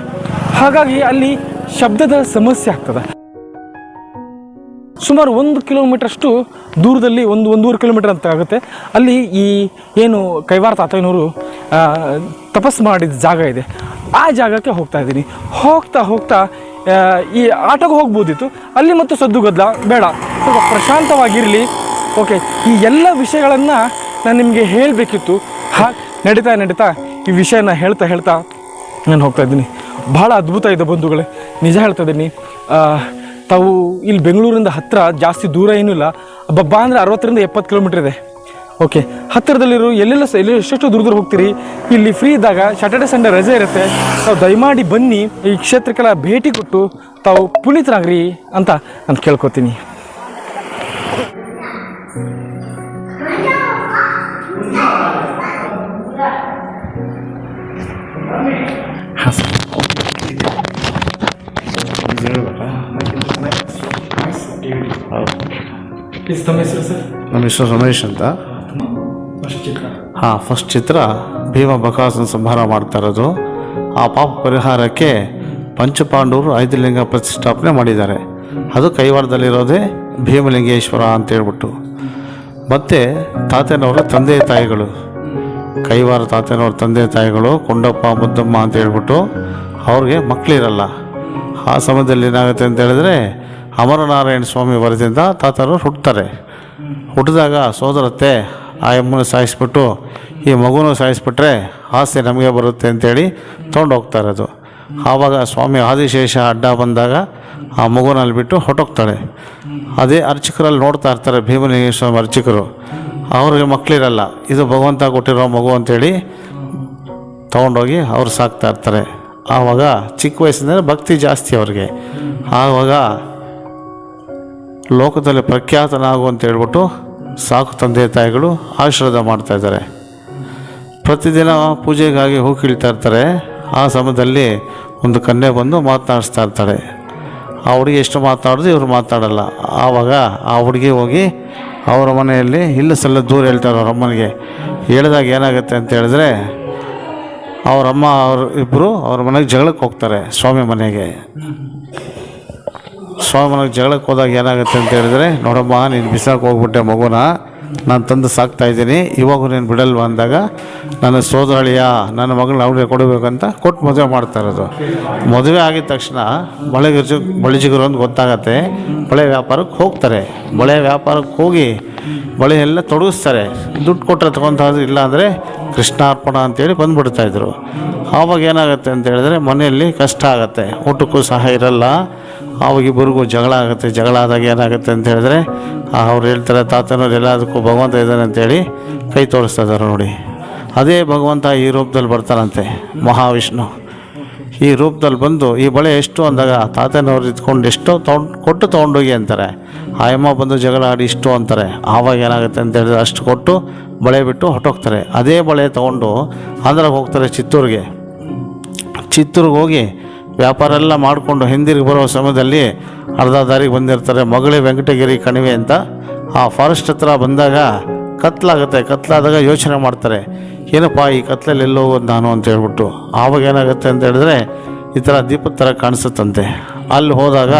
ಹಾಗಾಗಿ ಅಲ್ಲಿ ಶಬ್ದದ ಸಮಸ್ಯೆ ಆಗ್ತದೆ. ಸುಮಾರು ಒಂದು ಕಿಲೋಮೀಟ್ರಷ್ಟು ದೂರದಲ್ಲಿ ಒಂದು ಒಂದೂವರೆ ಕಿಲೋಮೀಟರ್ ಅಂತ ಆಗುತ್ತೆ. ಅಲ್ಲಿ ಈ ಏನು ಕೈವಾರ ತಾತಯ್ಯನವರು ತಪಸ್ಸು ಮಾಡಿದ ಜಾಗ ಇದೆ. ಆ ಜಾಗಕ್ಕೆ ಹೋಗ್ತಾ ಇದ್ದೀನಿ. ಹೋಗ್ತಾ ಹೋಗ್ತಾ ಈ ಆಟೋಗೆ ಹೋಗ್ಬೋದಿತ್ತು. ಅಲ್ಲಿ ಮತ್ತು ಸದ್ದು ಗದ್ದಲ, ಬೇಡ. ಸ್ವಲ್ಪ ಪ್ರಶಾಂತವಾಗಿರಲಿ. ಓಕೆ, ಈ ಎಲ್ಲ ವಿಷಯಗಳನ್ನು ನಾನು ನಿಮಗೆ ಹೇಳಬೇಕಿತ್ತು. ಹಾ, ನಡೀತಾ ನಡೀತಾ, ಈ ವಿಷಯನ ಹೇಳ್ತಾ ಹೇಳ್ತಾ ನಾನು ಹೋಗ್ತಾ ಇದ್ದೀನಿ. ಭಾಳ ಅದ್ಭುತ ಇದೆ ಬಂಧುಗಳೇ. ನಿಜ ಹೇಳ್ತಾ ಇದ್ದೀನಿ. ತಾವು ಇಲ್ಲಿ ಬೆಂಗಳೂರಿಂದ ಹತ್ತಿರ ಜಾಸ್ತಿ ದೂರ ಏನೂ ಇಲ್ಲ. ಬಬ್ಬಾ ಅಂದರೆ ಅರವತ್ತರಿಂದ ಎಪ್ಪತ್ತು ಕಿಲೋಮೀಟ್ರ್ ಇದೆ. ಓಕೆ ಹತ್ತಿರದಲ್ಲಿರೋ ಎಲ್ಲೆಲ್ಲ ಎಲ್ಲ ಎಲ್ಲಿ ಎಷ್ಟೆಷ್ಟು ದೂರ ದೂರ ಹೋಗ್ತೀರಿ? ಇಲ್ಲಿ ಫ್ರೀ ಇದ್ದಾಗ ಸ್ಯಾಟರ್ಡೆ ಸಂಡೇ ರಜೆ ಇರುತ್ತೆ. ತಾವು ದಯಮಾಡಿ ಬನ್ನಿ ಈ ಕ್ಷೇತ್ರಕ್ಕೆಲ್ಲ ಭೇಟಿ ಕೊಟ್ಟು ತಾವು ಪುನೀತರಾಗ್ರಿ ಅಂತ ನಾನು ಕೇಳ್ಕೊತೀನಿ. ನಮ್ಮ ಹೆಸರು ರಮೇಶ್ ಅಂತ. ಹಾಂ ಫಸ್ಟ್ ಚಿತ್ರ ಭೀಮ ಬಕಾಸನ ಸಂಹಾರ ಮಾಡ್ತಾ ಇರೋದು. ಆ ಪಾಪ ಪರಿಹಾರಕ್ಕೆ ಪಂಚಪಾಂಡವರು ಐದು ಲಿಂಗ ಪ್ರತಿಷ್ಠಾಪನೆ ಮಾಡಿದ್ದಾರೆ. ಅದು ಕೈವಾರದಲ್ಲಿರೋದೇ ಭೀಮಲಿಂಗೇಶ್ವರ ಅಂತ ಹೇಳ್ಬಿಟ್ಟು. ಮತ್ತು ತಾತನವರ ತಂದೆ ತಾಯಿಗಳು. ಕೈವಾರ ತಾತನವ್ರ ತಂದೆ ತಾಯಿಗಳು, ಕೊಂಡಪ್ಪ, ಮುದ್ದಮ್ಮ ಅಂತ ಹೇಳ್ಬಿಟ್ಟು ಅವ್ರಿಗೆ ಮಕ್ಕಳಿರಲ್ಲ ಆ ಸಮಯದಲ್ಲಿ ಏನಾಗುತ್ತೆ ಅಂತ ಹೇಳಿದ್ರೆ ಅಮರನಾರಾಯಣ ಸ್ವಾಮಿ ವರದಿಂದ ತಾತನವ್ರು ಹುಟ್ಟುತ್ತಾರೆ ಹುಟ್ಟಿದಾಗ ಸೋದರತ್ತೆ ಆ ಎಮ್ಮನ್ನು ಸಾಯಿಸ್ಬಿಟ್ಟು, ಈ ಮಗುನೂ ಸಾಯಿಸ್ಬಿಟ್ರೆ ಆಸ್ತಿ ನಮಗೆ ಬರುತ್ತೆ ಅಂತೇಳಿ ತೊಗೊಂಡು ಹೋಗ್ತಾ ಇರೋದು. ಆವಾಗ ಸ್ವಾಮಿ ಆದಿಶೇಷ ಅಡ್ಡ ಬಂದಾಗ ಆ ಮಗುನಲ್ಲಿ ಬಿಟ್ಟು ಹೊಟ್ಟೋಗ್ತಾಳೆ ಅದೇ ಅರ್ಚಕರಲ್ಲಿ ನೋಡ್ತಾ ಇರ್ತಾರೆ ಭೀಮಲಿಂಗೇಶ್ವರ ಅರ್ಚಕರು. ಅವ್ರಿಗೆ ಮಕ್ಕಳಿರಲ್ಲ, ಇದು ಭಗವಂತ ಕೊಟ್ಟಿರೋ ಮಗು ಅಂತೇಳಿ ತೊಗೊಂಡೋಗಿ ಅವ್ರು ಸಾಕ್ತಾ ಇರ್ತಾರೆ. ಆವಾಗ ಚಿಕ್ಕ ವಯಸ್ಸಿಂದ ಭಕ್ತಿ ಜಾಸ್ತಿ ಅವ್ರಿಗೆ. ಆವಾಗ ಲೋಕದಲ್ಲಿ ಪ್ರಖ್ಯಾತನಾಗು ಅಂತ ಹೇಳ್ಬಿಟ್ಟು ಸಾಕು ತಂದೆ ತಾಯಿಗಳು ಆಶೀರ್ವಾದ ಮಾಡ್ತಾ ಇದ್ದಾರೆ. ಪ್ರತಿದಿನ ಪೂಜೆಗಾಗಿ ಹೂ ಕೀಳ್ತಾ ಇರ್ತಾರೆ. ಆ ಸಮಯದಲ್ಲಿ ಒಂದು ಕನ್ಯೆ ಬಂದು ಮಾತನಾಡಿಸ್ತಾ ಇರ್ತಾಳೆ. ಆ ಹುಡುಗಿ ಎಷ್ಟು ಮಾತಾಡೋದು ಇವರು ಮಾತಾಡಲ್ಲ ಆವಾಗ ಆ ಹುಡುಗಿ ಹೋಗಿ ಅವರ ಮನೆಯಲ್ಲಿ ಇಲ್ಲ ಸಲ್ಲ ದೂರ ಹೇಳ್ತಾರೆ ಅಮ್ಮನಿಗೆ. ಹೇಳಿದಾಗ ಏನಾಗುತ್ತೆ ಅಂತ ಹೇಳಿದ್ರೆ, ಅವರಮ್ಮ ಅವ್ರ ಇಬ್ಬರು ಅವ್ರ ಮನೆಗೆ ಜಗಳಕ್ಕೆ ಹೋಗ್ತಾರೆ ಸ್ವಾಮಿ ಮನೆಗೆ. ಸ್ವಾಮಿ ಜಗಳಕ್ಕೆ ಹೋದಾಗ ಏನಾಗುತ್ತೆ ಅಂತ ಹೇಳಿದ್ರೆ, ನೋಡಮ್ಮ, ನೀನು ಬಿಸಾಕ್ ಹೋಗ್ಬಿಟ್ಟೆ ಮಗುನ, ನಾನು ತಂದು ಸಾಕ್ತಾ ಇದ್ದೀನಿ, ಇವಾಗ ನೀನು ಬಿಡಲ್ವ ಅಂದಾಗ, ನನ್ನ ಸೋದರಳಿಯ, ನನ್ನ ಮಗಳನ್ನ ಅವಳಿಗೆ ಕೊಡಬೇಕಂತ ಕೊಟ್ಟು ಮದುವೆ ಮಾಡ್ತಾ ಇರೋದು. ಮದುವೆ ಆಗಿದ ತಕ್ಷಣ ಬಳೆಗಿರ್ಜು ಬಳಿಜಿಗರು ಅಂತ ಗೊತ್ತಾಗತ್ತೆ ಬಳೆ ವ್ಯಾಪಾರಕ್ಕೆ ಹೋಗ್ತಾರೆ. ಬಳೆ ವ್ಯಾಪಾರಕ್ಕೆ ಹೋಗಿ ಬಳೆ ಎಲ್ಲ ತೊಡಗಿಸ್ತಾರೆ. ದುಡ್ಡು ಕೊಟ್ಟರೆ ತೊಗೊತಾರೆ ಇಲ್ಲ ಅಂದರೆ ಕೃಷ್ಣಾರ್ಪಣ ಅಂತೇಳಿ ಬಂದುಬಿಡ್ತಾಯಿದ್ರು ಆವಾಗ ಏನಾಗುತ್ತೆ ಅಂತ ಹೇಳಿದ್ರೆ, ಮನೆಯಲ್ಲಿ ಕಷ್ಟ ಆಗುತ್ತೆ. ಊಟಕ್ಕೂ ಸಹ ಇರಲ್ಲ. ಆವಾಗ ಇಬ್ಬರಿಗೂ ಜಗಳ ಆಗುತ್ತೆ, ಜಗಳ ಆದಾಗ ಏನಾಗುತ್ತೆ ಅಂತ ಹೇಳಿದ್ರೆ ಅವ್ರು ಹೇಳ್ತಾರೆ, ತಾತನವ್ರು ಎಲ್ಲದಕ್ಕೂ ಭಗವಂತ ಇದ್ದಾನೆ ಅಂತೇಳಿ ಕೈ ತೋರಿಸ್ತಾ ಇದ್ದಾರೆ ನೋಡಿ. ಅದೇ ಭಗವಂತ ಈ ರೂಪದಲ್ಲಿ ಬರ್ತಾನಂತೆ, ಮಹಾವಿಷ್ಣು. ಈ ರೂಪದಲ್ಲಿ ಬಂದು ಈ ಬಳೆ ಎಷ್ಟು ಅಂದಾಗ, ತಾತನವ್ರು ಇದ್ಕೊಂಡು ಎಷ್ಟೋ ತೊಗೊಂಡು, ಕೊಟ್ಟು ತೊಗೊಂಡೋಗಿ ಅಂತಾರೆ. ಆಯಮ್ಮ ಬಂದು ಜಗಳ ಆಡಿ ಇಷ್ಟು ಅಂತಾರೆ. ಆವಾಗ ಏನಾಗುತ್ತೆ ಅಂತ ಹೇಳಿದ್ರೆ ಅಷ್ಟು ಕೊಟ್ಟು ಬಳೆ ಬಿಟ್ಟು ಹೊಟ್ಟೋಗ್ತಾರೆ ಅದೇ ಬಳೆ ತೊಗೊಂಡು ಆಂಧ್ರಕ್ಕೆ ಹೋಗ್ತಾರೆ ಚಿತ್ತೂರಿಗೆ. ಚಿತ್ತೂರಿಗೆ ಹೋಗಿ ವ್ಯಾಪಾರ ಎಲ್ಲ ಮಾಡಿಕೊಂಡು ಹಿಂದಿರುಗಿ ಬರೋ ಸಮಯದಲ್ಲಿ ಅರ್ಧ ದಾರಿಗೆ ಬಂದಿರ್ತಾರೆ. ಮಗಳೇ ವೆಂಕಟಗಿರಿ ಕಣಿವೆ ಅಂತ. ಆ ಫಾರೆಸ್ಟ್ ಹತ್ರ ಬಂದಾಗ ಕತ್ಲಾಗುತ್ತೆ. ಕತ್ಲಾದಾಗ ಯೋಚನೆ ಮಾಡ್ತಾರೆ. ಏನಪ್ಪ ಈ ಕತ್ಲಲ್ಲಿ ಎಲ್ಲೋ ನಾನು ಅಂತ ಹೇಳ್ಬಿಟ್ಟು. ಆವಾಗ ಏನಾಗುತ್ತೆ ಅಂತ ಹೇಳಿದ್ರೆ ಈ ಥರ ದೀಪದ ಥರ ಕಾಣಿಸುತ್ತಂತೆ. ಅಲ್ಲಿ ಹೋದಾಗ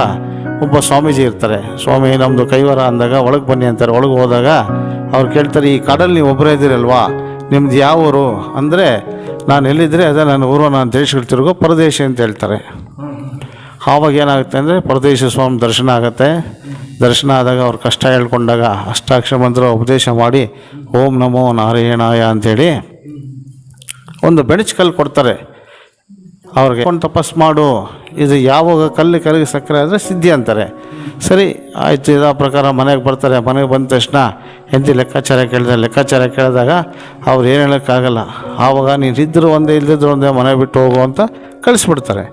ಒಬ್ಬ ಸ್ವಾಮೀಜಿ ಇರ್ತಾರೆ. ಸ್ವಾಮಿ ನಮ್ಮದು ಕೈವಾರ ಅಂದಾಗ ಒಳಗೆ ಬನ್ನಿ ಅಂತಾರೆ. ಒಳಗೆ ಹೋದಾಗ ಅವ್ರು ಕೇಳ್ತಾರೆ, ಈ ಕಾಡಲ್ಲಿ ನೀವು ಒಬ್ಬರೇ ಇದ್ದೀರಲ್ವಾ? ನಿಮ್ದು ಯಾವ ಊರು ಅಂದರೆ ನಾನು ಎಲ್ಲಿದ್ದರೆ ಅದೇ ನನ್ನ ಊರು ನಾನು ದೇಶಗಳು ತಿರುಗೋ ಪರದೇಶಿ ಅಂತ ಹೇಳ್ತಾರೆ. ಆವಾಗ ಏನಾಗುತ್ತೆ ಅಂದರೆ ಪರದೇಶ ಸ್ವಾಮಿ ದರ್ಶನ ಆಗುತ್ತೆ. ದರ್ಶನ ಆದಾಗ ಅವ್ರು ಕಷ್ಟ ಹೇಳ್ಕೊಂಡಾಗ ಅಷ್ಟಾಕ್ಷರ ಮಂತ್ರ ಉಪದೇಶ ಮಾಡಿ ಓಂ ನಮೋ ನಾರಾಯಣಾಯ ಅಂಥೇಳಿ ಒಂದು ಬೆಣಚು ಕಲ್ಲು ಕೊಡ್ತಾರೆ. ಅವ್ರಿಗೆ ಒಂದು ತಪಸ್ ಮಾಡು. ಇದು ಯಾವಾಗ ಕಲ್ಲು ಕಲ್ಲಿಗೆ ಸಕ್ಕರೆ ಆದರೆ ಸಿದ್ಧಿ ಅಂತಾರೆ. ಸರಿ, ಆಯಿತು ಇರೋ ಪ್ರಕಾರ ಮನೆಗೆ ಬರ್ತಾರೆ. ಮನೆಗೆ ಬಂದ ತಕ್ಷಣ ಹೆಂಡತಿ ಲೆಕ್ಕಾಚಾರ ಕೇಳಿದ್ರೆ ಲೆಕ್ಕಾಚಾರ ಕೇಳಿದಾಗ ಅವ್ರು ಏನು ಹೇಳೋಕ್ಕಾಗಲ್ಲ. ಆವಾಗ ನೀನು ಇದ್ದರೂ ಒಂದೇ ಇಲ್ಲದಿದ್ರು ಒಂದೇ, ಮನೆ ಬಿಟ್ಟು ಹೋಗು ಅಂತ ಕಳಿಸ್ಬಿಡ್ತಾರೆ.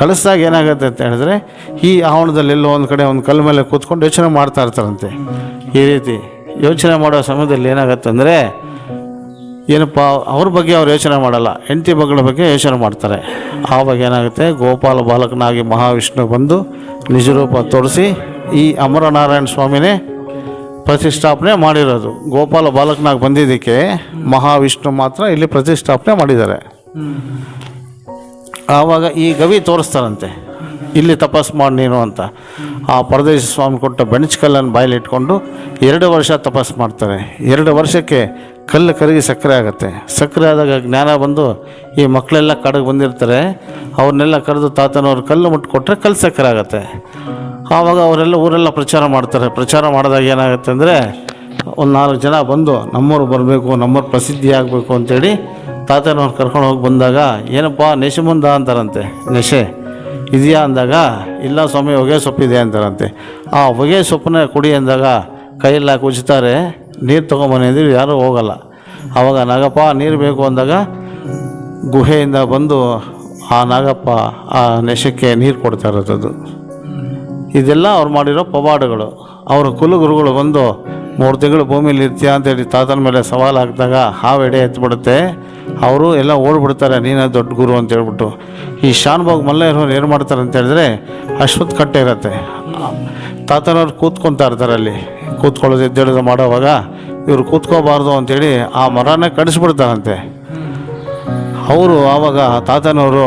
ಕಳಿಸ್ದಾಗ ಏನಾಗುತ್ತೆ ಅಂತ ಹೇಳಿದ್ರೆ, ಈ ಆವಣದಲ್ಲಿ ಎಲ್ಲೋ ಒಂದು ಕಡೆ ಒಂದು ಕಲ್ಲು ಮೇಲೆ ಕೂತ್ಕೊಂಡು ಯೋಚನೆ ಮಾಡ್ತಾ ಇರ್ತಾರಂತೆ. ಈ ರೀತಿ ಯೋಚನೆ ಮಾಡೋ ಸಮಯದಲ್ಲಿ ಏನಾಗುತ್ತೆ ಅಂದರೆ ಏನಪ್ಪ, ಅವ್ರ ಬಗ್ಗೆ ಅವ್ರು ಯೋಚನೆ ಮಾಡಲ್ಲ. ಹೆಂಡತಿ ಮಗಳ ಬಗ್ಗೆ ಯೋಚನೆ ಮಾಡ್ತಾರೆ. ಆವಾಗ ಏನಾಗುತ್ತೆ, ಗೋಪಾಲ ಬಾಲಕನಾಗಿ ಮಹಾವಿಷ್ಣು ಬಂದು ನಿಜರೂಪ ತೋರಿಸಿ ಈ ಅಮರನಾರಾಯಣ ಸ್ವಾಮಿನೇ ಪ್ರತಿಷ್ಠಾಪನೆ ಮಾಡಿರೋದು. ಗೋಪಾಲ ಬಾಲಕನಾಗಿ ಬಂದಿದ್ದಕ್ಕೆ ಮಹಾವಿಷ್ಣು ಮಾತ್ರ ಇಲ್ಲಿ ಪ್ರತಿಷ್ಠಾಪನೆ ಮಾಡಿದ್ದಾರೆ. ಆವಾಗ ಈ ಗವಿ ತೋರಿಸ್ತಾರಂತೆ. ಇಲ್ಲಿ ತಪಸ್ ಮಾಡಿ ನೀನು ಅಂತ. ಆ ಪರದೇಶ ಸ್ವಾಮಿ ಕೊಟ್ಟ ಬೆಣಚ್ಕಲ್ಲನ್ನು ಕಲ್ಲನ್ನು ಬಾಯಲ್ಲಿ ಇಟ್ಕೊಂಡು ಎರಡು ವರ್ಷ ತಪಸ್ ಮಾಡ್ತಾರೆ. ಎರಡು ವರ್ಷಕ್ಕೆ ಕಲ್ಲು ಕರಗಿ ಸಕ್ಕರೆ ಆಗುತ್ತೆ. ಸಕ್ಕರೆ ಆದಾಗ ಜ್ಞಾನ ಬಂದು ಈ ಮಕ್ಕಳೆಲ್ಲ ಕಡಗೆ ಬಂದಿರ್ತಾರೆ. ಅವ್ರನ್ನೆಲ್ಲ ಕರೆದು ತಾತನವ್ರು ಕಲ್ಲು ಮುಟ್ಕೊಟ್ರೆ ಕಲ್ಲು ಸಕ್ಕರೆ ಆಗುತ್ತೆ. ಆವಾಗ ಅವರೆಲ್ಲ ಊರೆಲ್ಲ ಪ್ರಚಾರ ಮಾಡ್ತಾರೆ. ಪ್ರಚಾರ ಮಾಡಿದಾಗ ಏನಾಗುತ್ತೆ ಅಂದರೆ ಒಂದು ನಾಲ್ಕು ಜನ ಬಂದು ನಮ್ಮೂರು ಬರಬೇಕು, ನಮ್ಮೂರು ಪ್ರಸಿದ್ಧಿ ಆಗಬೇಕು ಅಂತೇಳಿ ತಾತನವ್ರು ಕರ್ಕೊಂಡು ಹೋಗಿ ಬಂದಾಗ ಏನಪ್ಪ ನೆಶೆ ಮುಂದ ಅಂತಾರಂತೆ. ನೆಶೆ ಇದೆಯಾ ಅಂದಾಗ, ಇಲ್ಲ ಸ್ವಾಮಿ ಹೊಗೆ ಸೊಪ್ಪಿದೆ ಅಂತಾರಂತೆ. ಆ ಹೊಗೆ ಸೊಪ್ಪನ್ನ ಕುಡಿ ಅಂದಾಗ ಕೈಯಲ್ಲಿ ಹಾಕಿ ಉಜ್ತಾರೆ ನೀರು ತೊಗೊಂಬನ್ನಿ ಅಂದರೆ ಯಾರೂ ಹೋಗಲ್ಲ. ಆವಾಗ ನಾಗಪ್ಪ ನೀರು ಬೇಕು ಅಂದಾಗ ಗುಹೆಯಿಂದ ಬಂದು ಆ ನಾಗಪ್ಪ ಆ ನೆಶಕ್ಕೆ ನೀರು ಕೊಡ್ತಾ ಇರೋದು ಇದೆಲ್ಲ ಅವ್ರು ಮಾಡಿರೋ ಪವಾಡಗಳು. ಅವರ ಕುಲಗುರುಗಳು ಬಂದು ಮೂರು ತಿಂಗಳು ಭೂಮಿಲಿ ಇರ್ತೀಯ ಅಂತೇಳಿ ತಾತನ ಮೇಲೆ ಸವಾಲು ಹಾಕಿದಾಗ ಹಾವು ಎಡೆ ಎತ್ಬಿಡುತ್ತೆ. ಅವರು ಎಲ್ಲ ಓಡ್ಬಿಡ್ತಾರೆ, ನೀನೇ ದೊಡ್ಡ ಗುರು ಅಂತ ಹೇಳ್ಬಿಟ್ಟು. ಈ ಶಾನ್ಭೋಗ್ ಮಲ್ಲೇರವ್ರು ಏನು ಮಾಡ್ತಾರೆ ಅಂತ ಹೇಳಿದ್ರೆ ಅಶ್ವತ್ಥ ಕಟ್ಟೆ ಇರುತ್ತೆ. ತಾತನವ್ರು ಕೂತ್ಕೊತಾ ಇರ್ತಾರೆ ಅಲ್ಲಿ. ಕೂತ್ಕೊಳ್ಳೋದು ಎದ್ದೇಳೋದು ಮಾಡೋವಾಗ ಇವರು ಕೂತ್ಕೋಬಾರ್ದು ಅಂತೇಳಿ ಆ ಮರನ ಕಡಿಸ್ಬಿಡ್ತಾರಂತೆ. ಅವರು ಆವಾಗ ತಾತನವರು,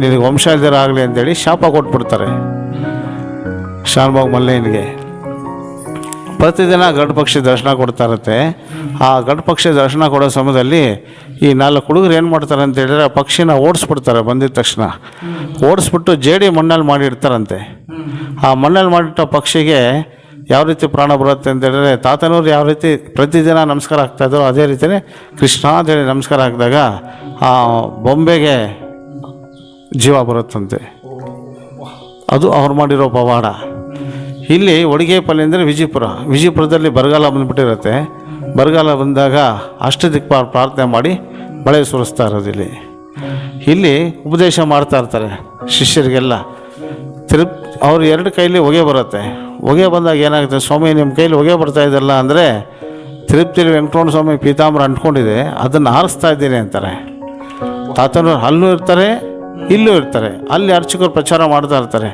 ನಿನಗೆ ವಂಶ ಆಗಲಿ ಅಂತೇಳಿ ಶಾಪ ಕೊಟ್ಬಿಡ್ತಾರೆ. ಶಾನ್ಭಾಗ್ ಮಲ್ಲಯ್ಯನಿಗೆ ಪ್ರತಿದಿನ ಗರುಡ ಪಕ್ಷಿ ದರ್ಶನ ಕೊಡ್ತಾರಂತೆ. ಆ ಗರುಡ ಪಕ್ಷಿ ದರ್ಶನ ಕೊಡೋ ಸಮಯದಲ್ಲಿ ಈ ನಾಲ್ಕು ಹುಡುಗರು ಏನು ಮಾಡ್ತಾರೆ ಅಂತ ಹೇಳಿದ್ರೆ ಆ ಪಕ್ಷಿನ ಓಡಿಸ್ಬಿಡ್ತಾರೆ ಬಂದಿದ ತಕ್ಷಣ. ಓಡಿಸ್ಬಿಟ್ಟು ಜೇಡಿ ಮಣ್ಣಲ್ಲಿ ಮಾಡಿರ್ತಾರಂತೆ. ಆ ಮಣ್ಣಲ್ಲಿ ಮಾಡಿಟ್ಟ ಪಕ್ಷಿಗೆ ಯಾವ ರೀತಿ ಪ್ರಾಣ ಬರುತ್ತೆ ಅಂತ ಹೇಳಿದ್ರೆ, ತಾತನವ್ರು ಯಾವ ರೀತಿ ಪ್ರತಿದಿನ ನಮಸ್ಕಾರ ಆಗ್ತಾಯಿದ್ರು ಅದೇ ರೀತಿಯೇ ಕೃಷ್ಣ ಅಂತೇಳಿ ನಮಸ್ಕಾರ ಹಾಕಿದಾಗ, ಆ ಬೊಂಬೆಗೆ ಜೀವ ಬರುತ್ತಂತೆ. ಅದು ಅವ್ರು ಮಾಡಿರೋ ಪವಾಡ. ಇಲ್ಲಿ ಒಡಿಗೆಪಲ್ಲಿ ಅಂದರೆ ವಿಜಯಪುರ. ವಿಜಯಪುರದಲ್ಲಿ ಬರಗಾಲ ಬಂದ್ಬಿಟ್ಟಿರುತ್ತೆ. ಬರಗಾಲ ಬಂದಾಗ ಅಷ್ಟು ದಿಕ್ಕ ಪ್ರಾರ್ಥನೆ ಮಾಡಿ ಮಳೆ ಸುರಿಸ್ತಾ ಇರೋದು ಇಲ್ಲಿ. ಇಲ್ಲಿ ಉಪದೇಶ ಮಾಡ್ತಾ ಇರ್ತಾರೆ ಶಿಷ್ಯರಿಗೆಲ್ಲ. ತಿರುಪ್ ಅವ್ರು ಎರಡು ಕೈಲಿ ಹೊಗೆ ಬರುತ್ತೆ. ಹೊಗೆ ಬಂದಾಗ ಏನಾಗುತ್ತೆ? ಸ್ವಾಮಿ ನಿಮ್ಮ ಕೈಲಿ ಹೊಗೆ ಬರ್ತಾ ಇದೆಯಲ್ಲ ಅಂದರೆ ತಿರುಪತಿಲಿ ವೆಂಕಟರಮಣ ಸ್ವಾಮಿ ಪೀತಾಂಬರ ಅಂಟ್ಕೊಂಡಿದೆ. ಅದನ್ನು ಆರಿಸ್ತಾ ಇದ್ದೀನಿ ಅಂತಾರೆ. ತಾತನವ್ರು ಅಲ್ಲೂ ಇರ್ತಾರೆ, ಇಲ್ಲೂ ಇರ್ತಾರೆ. ಅಲ್ಲಿ ಅರ್ಚಕರು ಪ್ರಚಾರ ಮಾಡ್ತಾ ಇರ್ತಾರೆ.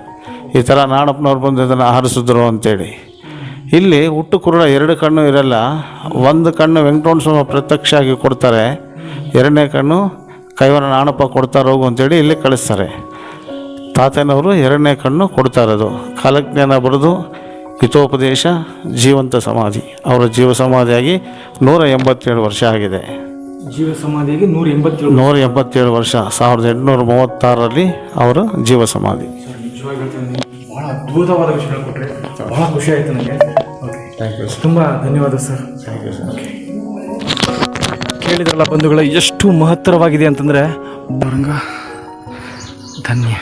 ಈ ಥರ ನಾಣಪ್ಪನವ್ರು ಬಂದು ಇದನ್ನು ಆರಿಸಿದ್ರು ಅಂತೇಳಿ. ಇಲ್ಲಿ ಹುಟ್ಟು ಕುರುಡ ಎರಡು ಕಣ್ಣು ಇರಲ್ಲ, ಒಂದು ಕಣ್ಣು ವೆಂಕಟರಮಣ ಸ್ವಾಮಿ ಪ್ರತ್ಯಕ್ಷ ಆಗಿ ಕೊಡ್ತಾರೆ, ಎರಡನೇ ಕಣ್ಣು ಕೈವರ ನಾಣಪ್ಪ ಕೊಡ್ತಾರೆ ಹೋಗು ಅಂತೇಳಿ ಇಲ್ಲಿ ಕಳಿಸ್ತಾರೆ. ತಾತನವರು ಎರಡನೇ ಕಣ್ಣು ಕೊಡ್ತಾ ಇರೋದು. ಕಾಲಜ್ಞಾನ ಬರೆದು ಹಿತೋಪದೇಶ ಜೀವಂತ ಸಮಾಧಿ. ಅವರ ಜೀವ ಸಮಾಧಿಯಾಗಿ ನೂರ ಎಂಬತ್ತೇಳು ವರ್ಷ ಆಗಿದೆ. ಜೀವ ಸಮಾಧಿಯಾಗಿ ನೂರ ಎಂಬತ್ತೇಳು ನೂರ ಎಂಬತ್ತೇಳು ವರ್ಷ ಸಾವಿರದ ಎಂಟುನೂರ ಮೂವತ್ತಾರರಲ್ಲಿ ಅವರ ಜೀವ ಸಮಾಧಿ. ಬಹಳ ಅದ್ಭುತವಾದ ವಿಷಯ ಕೊಟ್ಟರೆ ಬಹಳ ಖುಷಿ ಆಯಿತು ನನಗೆ ತುಂಬ ಧನ್ಯವಾದ ಸರ್ ಕೇಳಿದ್ರಲ್ಲ ಬಂಧುಗಳ ಎಷ್ಟು ಮಹತ್ತರವಾಗಿದೆ ಅಂತಂದರೆ ಬರಂಗ ಧನ್ಯ.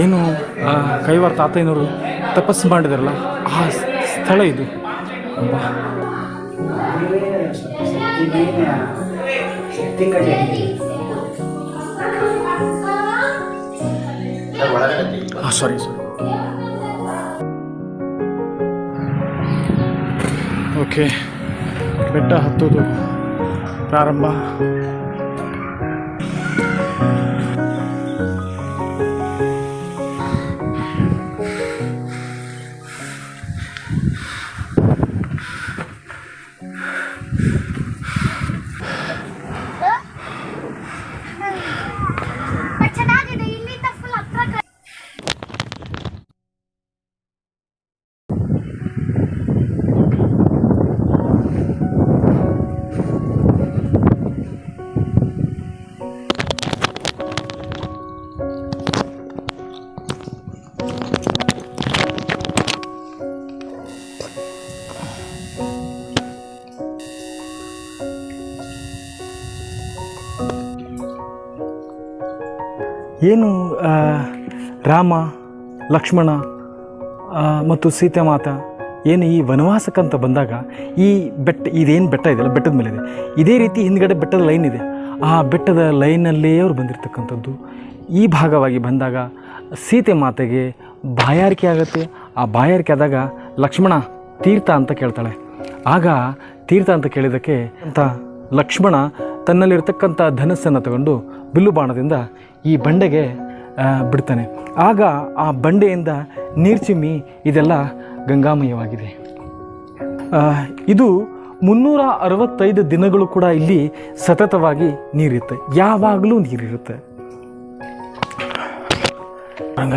ಏನು ಆ, ಕೈವಾರ ತಾತಯ್ಯನವರು ತಪಸ್ಸು ಮಾಡಿದಾರಲ್ಲ ಆ ಸ್ಥಳ ಇದು. ಸಾರಿ ಓಕೆ ಬೆಟ್ಟ ಹತ್ತೋದು ಪ್ರಾರಂಭ. ಏನು ರಾಮ, ಲಕ್ಷ್ಮಣ ಮತ್ತು ಸೀತೆ ಮಾತ, ಏನು ಈ ವನವಾಸಕ್ಕಂತ ಬಂದಾಗ ಈ ಬೆಟ್ಟ, ಇದೇನು ಬೆಟ್ಟ ಇದೆಯಲ್ಲ, ಬೆಟ್ಟದ ಮೇಲೆ ಇದೆ. ಇದೇ ರೀತಿ ಹಿಂದ್ಗಡೆ ಬೆಟ್ಟದ ಲೈನ್ ಇದೆ. ಆ ಬೆಟ್ಟದ ಲೈನಲ್ಲೇ ಅವ್ರು ಬಂದಿರತಕ್ಕಂಥದ್ದು. ಈ ಭಾಗವಾಗಿ ಬಂದಾಗ ಸೀತೆ ಮಾತೆಗೆ ಬಾಯಾರಿಕೆ ಆಗುತ್ತೆ. ಆ ಬಾಯಾರಿಕೆ ಆದಾಗ ಲಕ್ಷ್ಮಣ ತೀರ್ಥ ಅಂತ ಕೇಳ್ತಾಳೆ. ಆಗ ತೀರ್ಥ ಅಂತ ಕೇಳಿದ್ದಕ್ಕೆ ಅಂತ ಲಕ್ಷ್ಮಣ ತನ್ನಲ್ಲಿರ್ತಕ್ಕಂಥ ಧನಸ್ಸನ್ನು ತಗೊಂಡು ಬಿಲ್ಲು ಬಾಣದಿಂದ ಈ ಬಂಡೆಗೆ ಬಿಡ್ತಾನೆ. ಆಗ ಆ ಬಂಡೆಯಿಂದ ನೀರು ಚಿಮ್ಮಿ ಇದೆಲ್ಲ ಗಂಗಾಮಯವಾಗಿದೆ. ಇದು ಮುನ್ನೂರ ಅರವತ್ತೈದು ದಿನಗಳು ಕೂಡ ಇಲ್ಲಿ ಸತತವಾಗಿ ನೀರಿರುತ್ತೆ. ಯಾವಾಗಲೂ ನೀರಿರುತ್ತೆ. ರಂಗ.